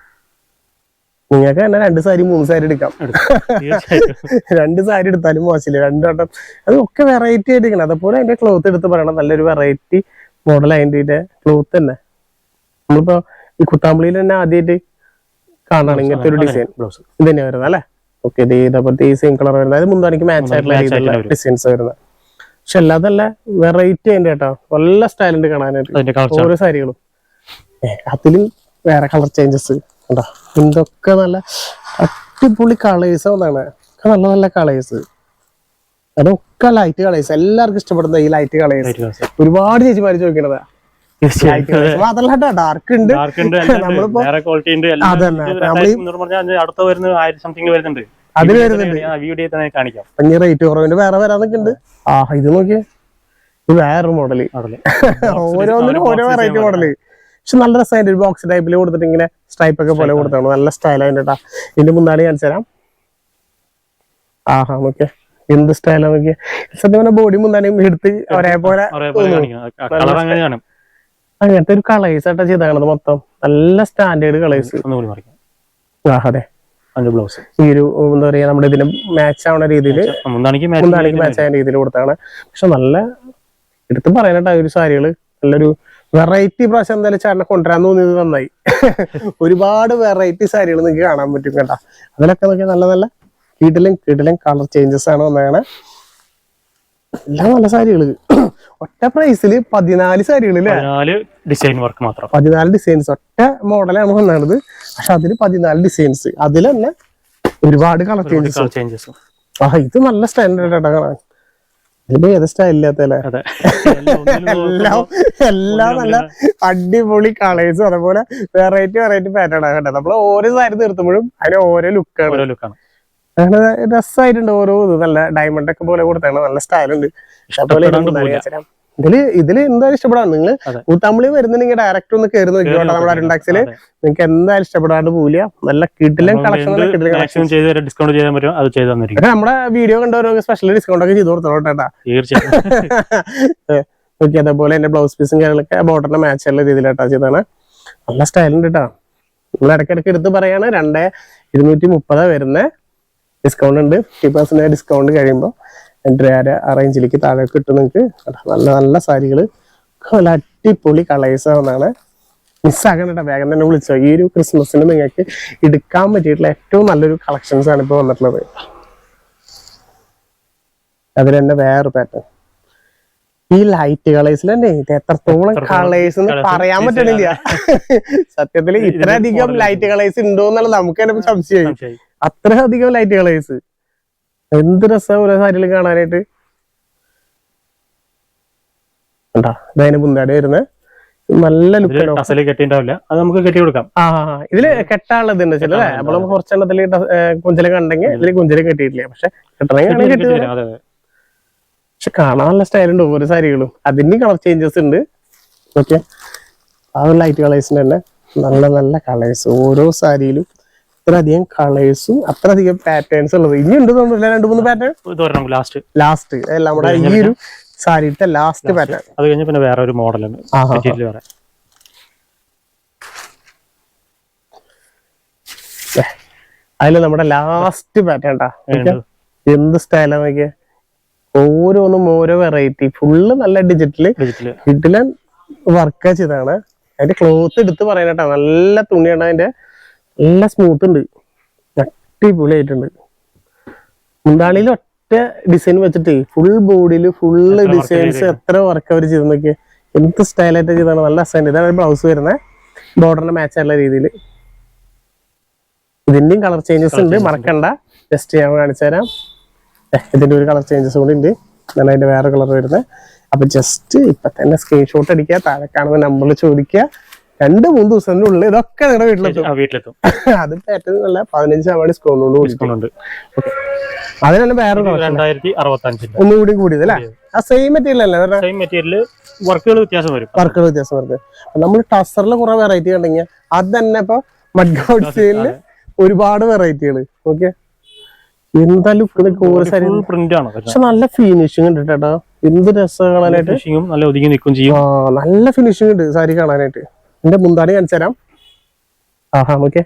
നിങ്ങൾക്ക് തന്നെ രണ്ട് സാരി മൂന്ന് സാരി എടുക്കാം. രണ്ട് സാരി എടുത്താലും മോശമില്ല. രണ്ട് വട്ടം. അത് ഒക്കെ വെറൈറ്റി ആയിട്ട് എടുക്കണം അതേപോലെ അതിന്റെ ക്ലോത്ത് എടുത്ത് പറയണം. നല്ലൊരു വെറൈറ്റി മോഡൽ അതിന്റെ ക്ലോത്ത് തന്നെ. നമ്മളിപ്പോ ഈ കുത്താമ്പളിയിൽ തന്നെ ആദ്യമായിട്ട് കാണാണ് ഇങ്ങനത്തെ ഒരു ഡിസൈൻ ബ്ലൗസ് ഇത് തന്നെ വരുന്നത് അല്ലേ? ഓക്കെ ഇത് ഇതേപോലത്തെ ഈ സെയിം കളർ വരുന്നത്. അത് മുന്താണിക്ക് മാച്ച് ആയിട്ടുള്ള match രീതിയിലുള്ള ആയിട്ടുള്ള ഡിസൈൻസ് വരുന്നത്. പക്ഷെ അല്ലാതല്ല വെറൈറ്റി അതിന്റെ കേട്ടോ. നല്ല സ്റ്റൈൽ ഉണ്ട് കാണാനായിട്ട്. ഓരോ സാരികളും. അതിലും വേറെ കളർ ചേഞ്ചസ് ഉണ്ടോ? എന്തൊക്കെ നല്ല അടിപൊളി കളേഴ്സ് ഒന്നാണ്. നല്ല നല്ല കളേഴ്സ് അതൊക്കെ ലൈറ്റ് കളേഴ്സ് എല്ലാവർക്കും ഇഷ്ടപ്പെടുന്ന ഈ ലൈറ്റ് കളേഴ്സ് ഒരുപാട് ചേച്ചിമാര് ചോദിക്കണതാ. ലൈറ്റ് ഡാർക്ക് ഉണ്ട്. നമ്മളിപ്പോ- അതന്നെ. അതിന് വരുന്നുണ്ട്. അതിന് റേറ്റ് കുറവിന്റെ വേറെ വരാന്നൊക്കെ ഉണ്ട്. ആ ഇത് നോക്കിയേ ഇത് വേറൊരു മോഡൽ ഓരോന്നിനും ഓരോ വെറൈറ്റി മോഡൽ പക്ഷെ നല്ല രസമായിട്ട് ഒരു ബോക്സ് ടൈപ്പിൽ കൊടുത്തിട്ട് ഇങ്ങനെ സ്ട്രൈപ്പ് ഒക്കെ പോലെ കൊടുത്താണ്. നല്ല അതിന്റെ കേട്ടാ ഇതിന്റെ മുന്നാടി കാണിച്ചു തരാം. ആഹാ നോക്കിയേ. എന്ത് സ്റ്റൈലാ നോക്കിയേ. സത്യം പറഞ്ഞ ബോഡി മുന്നാടിയും എടുത്ത് ഒരേപോലെ അങ്ങനത്തെ ഒരു കളേഴ്സ് ആയിട്ടാ ചെയ്താണത് മൊത്തം. നല്ല സ്റ്റാൻഡേർഡ് കളേഴ്സ് ആഹ് ആ അതെ. അതിന്റെ ബ്ലൗസ് ഈ ഒരു എന്താ പറയാ നമ്മുടെ ഇതിന് മാച്ച് ആവുന്ന രീതിയിൽ മുന്താണിക്ക് മാച്ച് ആയ രീതിയിൽ കൊടുത്താണ് പക്ഷെ നല്ല എടുത്ത് പറയാനായിട്ട് ഒരു സാരികൾ. നല്ലൊരു വെറൈറ്റി പ്രാവശ്യം എന്തായാലും ചേട്ടനെ കൊണ്ടുവരാൻ തോന്നിയത് നന്നായി. ഒരുപാട് വെറൈറ്റി സാരികൾ നിങ്ങൾക്ക് കാണാൻ പറ്റും കേട്ടാ. അതിലൊക്കെ നോക്കിയാൽ നല്ല നല്ല കീട്ടിലും കീട്ടിലും കളർ ചേഞ്ചസ് ആണ് വന്നതാണ് എല്ലാം നല്ല സാരികൾ. ഒറ്റ പ്രൈസിൽ പതിനാല് സാരികൾ പതിനാല് ഡിസൈൻ വർക്ക് മാത്രം. പതിനാല് ഡിസൈൻസ് ഒറ്റ മോഡലാണ് വന്നത് പക്ഷെ അതിൽ പതിനാല് ഡിസൈൻസ് അതിൽ തന്നെ ഒരുപാട് കളർ ചേഞ്ചസ് ആ ഇത് നല്ല സ്റ്റാൻഡേർഡ് ആയിട്ടാ കാണാൻ. ഇതിന്റെ ഏത് സ്റ്റൈലില്ലാത്തല്ലേ എല്ലാം എല്ലാം നല്ല അടിപൊളി കളേഴ്സും അതേപോലെ വെറൈറ്റി വെറൈറ്റി പാറ്റേൺ ആണ് കേട്ടോ നമ്മൾ ഓരോ സാരി നിർത്തുമ്പോഴും അതിന് ഓരോ ലുക്കാണ് ലുക്കാണ് അങ്ങനെ രസമായിട്ടുണ്ട് ഓരോ ഇത്. നല്ല ഡയമണ്ട് ഒക്കെ പോലെ കൊടുത്താണ്. നല്ല സ്റ്റൈലുണ്ട് അതുപോലെ ഇതിൽ ഇതിൽ എന്തായാലും ഇഷ്ടപ്പെടാം. നിങ്ങൾ. കൂത്താമ്പളി വരുന്നുണ്ടെങ്കിൽ ഡയറക്റ്റ് ഒന്ന് കയറി നോക്കിക്കോട്ടെ നമ്മുടെ അരുണ്ടാക്സിൽ നിങ്ങൾക്ക് എന്തായാലും ഇഷ്ടപ്പെടാണ്ട് പോവില്ല നല്ല കിട്ടിലും കളക്ഷൻ ചെയ്ത് ഡിസ്കൗണ്ട് ചെയ്യാൻ പറ്റും. അത് ചെയ്ത് തന്നിരിക്കും. നമ്മുടെ വീഡിയോ കണ്ടവരൊക്കെ സ്പെഷ്യൽ ഡിസ്കൗണ്ട് ഒക്കെ ചെയ്ത് കൊടുത്തോളൂ കേട്ടാ തീർച്ചയായും ഓക്കെ അതേപോലെ എന്റെ ബ്ലൗസ് പീസും കാര്യങ്ങളൊക്കെ ബോർഡറിന്റെ മാച്ച് ഉള്ള രീതിയിലാട്ടാ ചെയ്താണ് നല്ല സ്റ്റൈലുണ്ട് കേട്ടോ. നമ്മൾ ഇടയ്ക്കിടയ്ക്ക് എടുത്ത് പറയാണ് രണ്ട് ഇരുന്നൂറ്റി മുപ്പതാ വരുന്ന. ഡിസ്കൗണ്ട് ഉണ്ട്. ഫിഫ്റ്റി പെർസെന്റ് ഡിസ്കൗണ്ട് കഴിയുമ്പോൾ രണ്ടര ആ റേഞ്ചിലേക്ക് താഴെ കിട്ടും നിങ്ങൾക്ക് നല്ല നല്ല സാരികൾ നല്ല അടിപൊളി കളേഴ്സ് ആവുന്നതാണ്. മിസ് കേട്ടോ വേഗം തന്നെ വിളിച്ചോ. ഈ ഒരു ക്രിസ്മസിന് നിങ്ങൾക്ക് എടുക്കാൻ പറ്റിയിട്ടുള്ള ഏറ്റവും നല്ലൊരു കളക്ഷൻസ് ആണ് ഇപ്പോൾ വന്നിട്ടുള്ളത്. അതിൽ തന്നെ വേറെ പാറ്റേൺ ഈ ലൈറ്റ് കളേഴ്സിൽ തന്നെ ഇത് എത്രത്തോളം കളേഴ്സ് എന്ന് പറയാൻ പറ്റണില്ല. സത്യത്തിൽ ഇത് ഇത്രയധികം ലൈറ്റ് കളേഴ്സ് ഉണ്ടോ എന്നുള്ളത് നമുക്ക് തന്നെ സംശയമായി. അത്രയധികം ലൈറ്റ് കളേഴ്സ് എന്ത് രസം ഓരോ സാരികൾ കാണാനായിട്ട്. കണ്ടാ? ഇതതിന് മുന്താടി വരുന്നത് നല്ല ലുക്ക് കെട്ടിണ്ടാവില്ല അത് നമുക്ക് കെട്ടി കൊടുക്കാം ആ. ഇതിൽ കെട്ടാനുള്ളത് ഉണ്ട് ചില അപ്പൊ നമുക്ക് കുറച്ചെണ്ണത്തിൽ കുഞ്ചല കണ്ടെങ്കിൽ ഇതിൽ കുഞ്ചല കെട്ടിയിട്ടില്ല. പക്ഷെ കെട്ടണമെങ്കിൽ കെട്ടി പക്ഷെ കാണാൻ നല്ല സ്റ്റൈലുണ്ട് ഓരോ സാരികളും. അതിന് കളർ ചേഞ്ചസ് ഉണ്ട്. ഓക്കെ ആ ഒരു ലൈറ്റ് കളേഴ്സിന്റെ തന്നെ നല്ല നല്ല കളേഴ്സ് ഓരോ സാരിയിലും ഇത്രയധികം കളേഴ്സും അത്രയധികം പാറ്റേൺസ് ഉള്ളത്. ഇനി ഉണ്ട് തോന്നുന്നില്ല രണ്ട് മൂന്ന് പാറ്റേൺ ലാസ്റ്റ് ലാസ്റ്റ് നമ്മുടെ ഈ ഒരു സാരിയുടെ ലാസ്റ്റ് പാറ്റേൺ അത് കഴിഞ്ഞ പിന്നെ വേറെ. ഒരു മോഡലാണ് അതിൽ അതിൽ നമ്മുടെ ലാസ്റ്റ് പാറ്റേൺ എന്ത് സ്റ്റൈലാണ് നോക്കിയേ? ഓരോന്നും ഓരോ വെറൈറ്റി ഫുള്ള് നല്ല ഡിജിറ്റൽ ഡിജിറ്റൽ വർക്ക് ചെയ്താണ് അതിന്റെ ക്ലോത്ത് എടുത്ത് പറയണട്ടാ. നല്ല തുണിയാണ് അതിന്റെ നല്ല സ്മൂത്ത് ഉണ്ട്. അടിപൊളിയായിട്ടുണ്ട്. മുണ്ടാളിയിൽ ഒറ്റ ഡിസൈൻ വെച്ചിട്ട് ഫുൾ ബോഡിയിൽ ഫുള്ള് ഡിസൈൻസ് എത്ര വർക്ക് അവർ ചെയ്തെന്നൊക്കെ എന്ത് സ്റ്റൈലായിട്ട് ചെയ്താണ് നല്ല അസൈൻ ഇതാണ് ബ്ലൗസ് വരുന്നത് ബോർഡറിന് മാച്ച് ആയിട്ടുള്ള രീതിയിൽ ഇതിന്റെയും കളർ ചേഞ്ചസ് ഉണ്ട്. മറക്കണ്ട. ജസ്റ്റ് ഞാൻ കാണിച്ചു തരാം. ഇതിന്റെ ഒരു കളർ ചേഞ്ചസ് കൂടി ഉണ്ട്. ഞാൻ അതിന്റെ വേറെ കളർ വരുന്നത് അപ്പൊ ജസ്റ്റ് ഇപ്പൊ തന്നെ സ്ക്രീൻഷോട്ട് അടിക്കുക. താഴെ കാണുന്ന നമ്പറിൽ ചോദിക്കുക. രണ്ട് മൂന്ന് ദിവസത്തിന്റെ ഉള്ളിൽ ഇതൊക്കെ നിങ്ങളുടെ വീട്ടിലെത്തും. വീട്ടിലെത്തും. അത് ഏറ്റവും നല്ല പതിനഞ്ച് ശതമാനം ഡിസ്കൗണ്ട് കൊണ്ട് ഡിസ്കൗണ്ട് അതിന് തന്നെ വേറെ രണ്ടായിരത്തി അറുപത്തി അഞ്ചിന്റെ ഒന്നുകൂടി കൂടിയത് അല്ലേ? ആ സെയിം മെറ്റീരിയൽ അല്ലേ? സെയിം മെറ്റീരിയൽ വർക്കുകൾ വ്യത്യാസം വരും. വർക്കുകൾ വ്യത്യാസം വരുന്നത്. നമ്മൾ ടസറിൽ കുറെ വെറൈറ്റി കണ്ടെങ്കിൽ അത് തന്നെ ഇപ്പൊ മഡ്ഗൗട്ട്സിൽ ഒരുപാട് വെറൈറ്റികൾ ഓക്കെ എന്താ ലുക്ക് പ്രിന്റ് ആണ് പക്ഷെ നല്ല ഫിനിഷിംഗ് ഉണ്ട് കേട്ടോ. എന്ത് രസം കാണാനായിട്ട്? നല്ല ഒതുങ്ങി നിൽക്കും ചെയ്യും. നല്ല ഫിനിഷിംഗ് ഉണ്ട് സാരി കാണാനായിട്ട്. എന്റെ മുന്താണി കാണിച്ചു തരാം. ആഹാ ഓക്കെ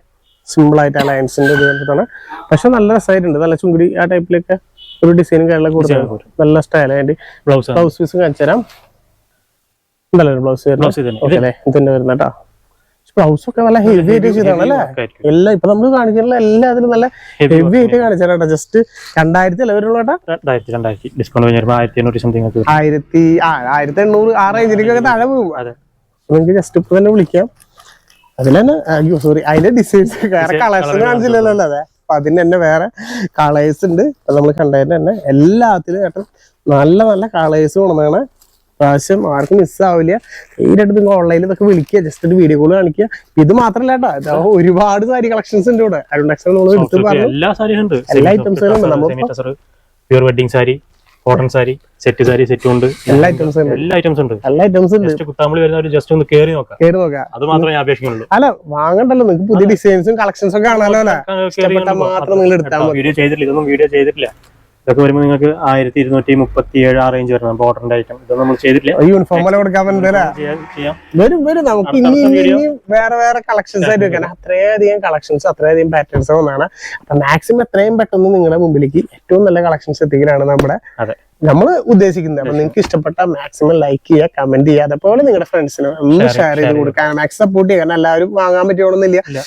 സിമ്പിൾ ആയിട്ട് ആ ലൈൻസിന്റെ ഇത് കണ്ടിട്ടാണ്. പക്ഷെ നല്ല രസമായിട്ടുണ്ട്. നല്ല ചുങ്കുടി ആ ടൈപ്പിലൊക്കെ ഒരു ഡിസൈനും കാര്യങ്ങളൊക്കെ കൊടുത്തു. നല്ല സ്റ്റൈലായിട്ട് ബ്ലൗസ് ബ്ലൗസ് പീസ് കാണിച്ചു തരാം. നല്ലൊരു ബ്ലൗസ് ഇതന്നെ. ഓക്കെ അല്ലേ? വരുന്ന കേട്ടോ. ബ്ലൗസ് ഒക്കെ നല്ല ഹെവി ആയിട്ട് ചെയ്താണ് അല്ലേ? എല്ലാം ഇപ്പൊ നമ്മൾ എല്ലാ അതിലും നല്ല ഹെവി ആയിട്ട് കാണിച്ചാട്ടോ ജസ്റ്റ് രണ്ടായിരത്തി അല്ലേ വരുള്ളൂ ഡിസ്കൗണ്ട് ആയിരത്തി എണ്ണൂറ് ആ റേഞ്ചിലേക്കൊക്കെ താഴെ പോകും. നിങ്ങൾക്ക് ജസ്റ്റ് ഇപ്പൊ തന്നെ വിളിക്കാം. അതിൽ തന്നെ അയ്യോ സോറി അതിന്റെ ഡിസൈൻസ് വേറെ കളേഴ്സ് കാണിച്ചില്ലല്ലോ അതെ അപ്പൊ അതിന് തന്നെ വേറെ കളേഴ്സ് ഉണ്ട്. നമ്മൾ കണ്ടതിന് തന്നെ എല്ലാത്തിലും ഏട്ടൻ നല്ല നല്ല കളേഴ്സ് കൊണ്ടുവന്നാണ്. പ്രാവശ്യം ആർക്കും മിസ്സാവില്ല നേരിട്ട് നിങ്ങൾ ഓൺലൈനിൽ ഇതൊക്കെ വിളിക്കുക. ജസ്റ്റ് ഒരു വീഡിയോ കോൾ കാണിക്കുക. ഇത് മാത്രല്ല കേട്ടോ ഒരുപാട് സാരി കളക്ഷൻസ് ഉണ്ട് ഇവിടെ. അരുൺ ടെക്സ്റ്റൈൽ നമ്മൾ എടുത്ത് പറഞ്ഞു. എല്ലാ ഐറ്റംസും ഉണ്ട്. നമ്മളിപ്പോ- pure wedding sari. Cotton sari set sari set ഉണ്ട്. എല്ലാ ഐറ്റംസും ഉണ്ട്. എല്ലാ ഐറ്റംസ് ഉണ്ട്. എല്ലാ ഐറ്റംസ് ഉണ്ട്. ജസ്റ്റ് കുത്താമ്പളി വരുന്നവർ ജസ്റ്റ് ഒന്ന് കേറി നോക്കാം. കേറി നോക്കാം. അത് മാത്രമേ ഞാൻ അപേക്ഷിക്കുന്നുള്ളൂ. അല്ല വാങ്ങണ്ടല്ലോ. നിങ്ങൾക്ക് പുതിയ ഡിസൈൻസും കളക്ഷൻസും കാണാലോ മാത്രം നിങ്ങൾ എടുത്താൽ വീഡിയോ ചെയ്തിട്ടില്ല. ഇതൊന്നും വീഡിയോ ചെയ്തിട്ടില്ല. ഇതൊക്കെ വരുമ്പോൾ നിങ്ങൾക്ക് ആയിരത്തി ഇരുന്നൂറ്റി മുപ്പത്തി ഏഴ് ആ റേഞ്ച് വരണം ബോർഡറിന്റെ ഐറ്റം ഇതൊന്നും നമ്മൾ ചെയ്തിട്ടില്ല. യൂണിഫോം കൊടുക്കാൻ വരും വരും. നമുക്ക് ഇനി വേറെ വേറെ കളക്ഷൻസ് ആയിട്ട് അത്രയധികം കളക്ഷൻസ് അത്രയധികം പാറ്റേൺസ് ഒന്നാണ് അപ്പൊ മാക്സിമം എത്രയും പെട്ടെന്ന് നിങ്ങളുടെ മുമ്പിലേക്ക് ഏറ്റവും നല്ല കളക്ഷൻസ് എത്തിക്കലാണ് നമ്മുടെ അതെ. നമ്മൾ ഉദ്ദേശിക്കുന്നത് അപ്പൊ നിങ്ങൾക്ക് ഇഷ്ടപ്പെട്ട മാക്സിമം ലൈക്ക് ചെയ്യുക കമന്റ് ചെയ്യുക. അതേപോലെ നിങ്ങളുടെ ഫ്രണ്ട്സിന് ഒന്ന് ഷെയർ ചെയ്ത് കൊടുക്കുക. മാക്സ് സപ്പോർട്ട് ചെയ്യുക. കാരണം എല്ലാവരും വാങ്ങാൻ പറ്റുകയാണെന്നില്ല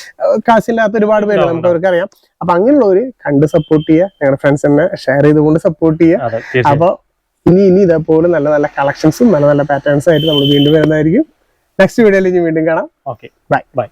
കാശില്ലാത്ത ഒരുപാട് പേര് നമുക്ക് അവർക്കറിയാം. അപ്പൊ അങ്ങനെയുള്ളവര് കണ്ട് സപ്പോർട്ട് ചെയ്യുക. നിങ്ങളുടെ ഫ്രണ്ട്സിനെ ഷെയർ ചെയ്തുകൊണ്ട് സപ്പോർട്ട് ചെയ്യുക. അപ്പൊ ഇനി ഇനി ഇതേപോലെ നല്ല നല്ല കളക്ഷൻസും നല്ല നല്ല പാറ്റേൺസും ആയിട്ട് നമ്മൾ വീണ്ടും വരുന്നതായിരിക്കും. നെക്സ്റ്റ് വീഡിയോയിൽ ഇനി വീണ്ടും കാണാം. Okay bye bye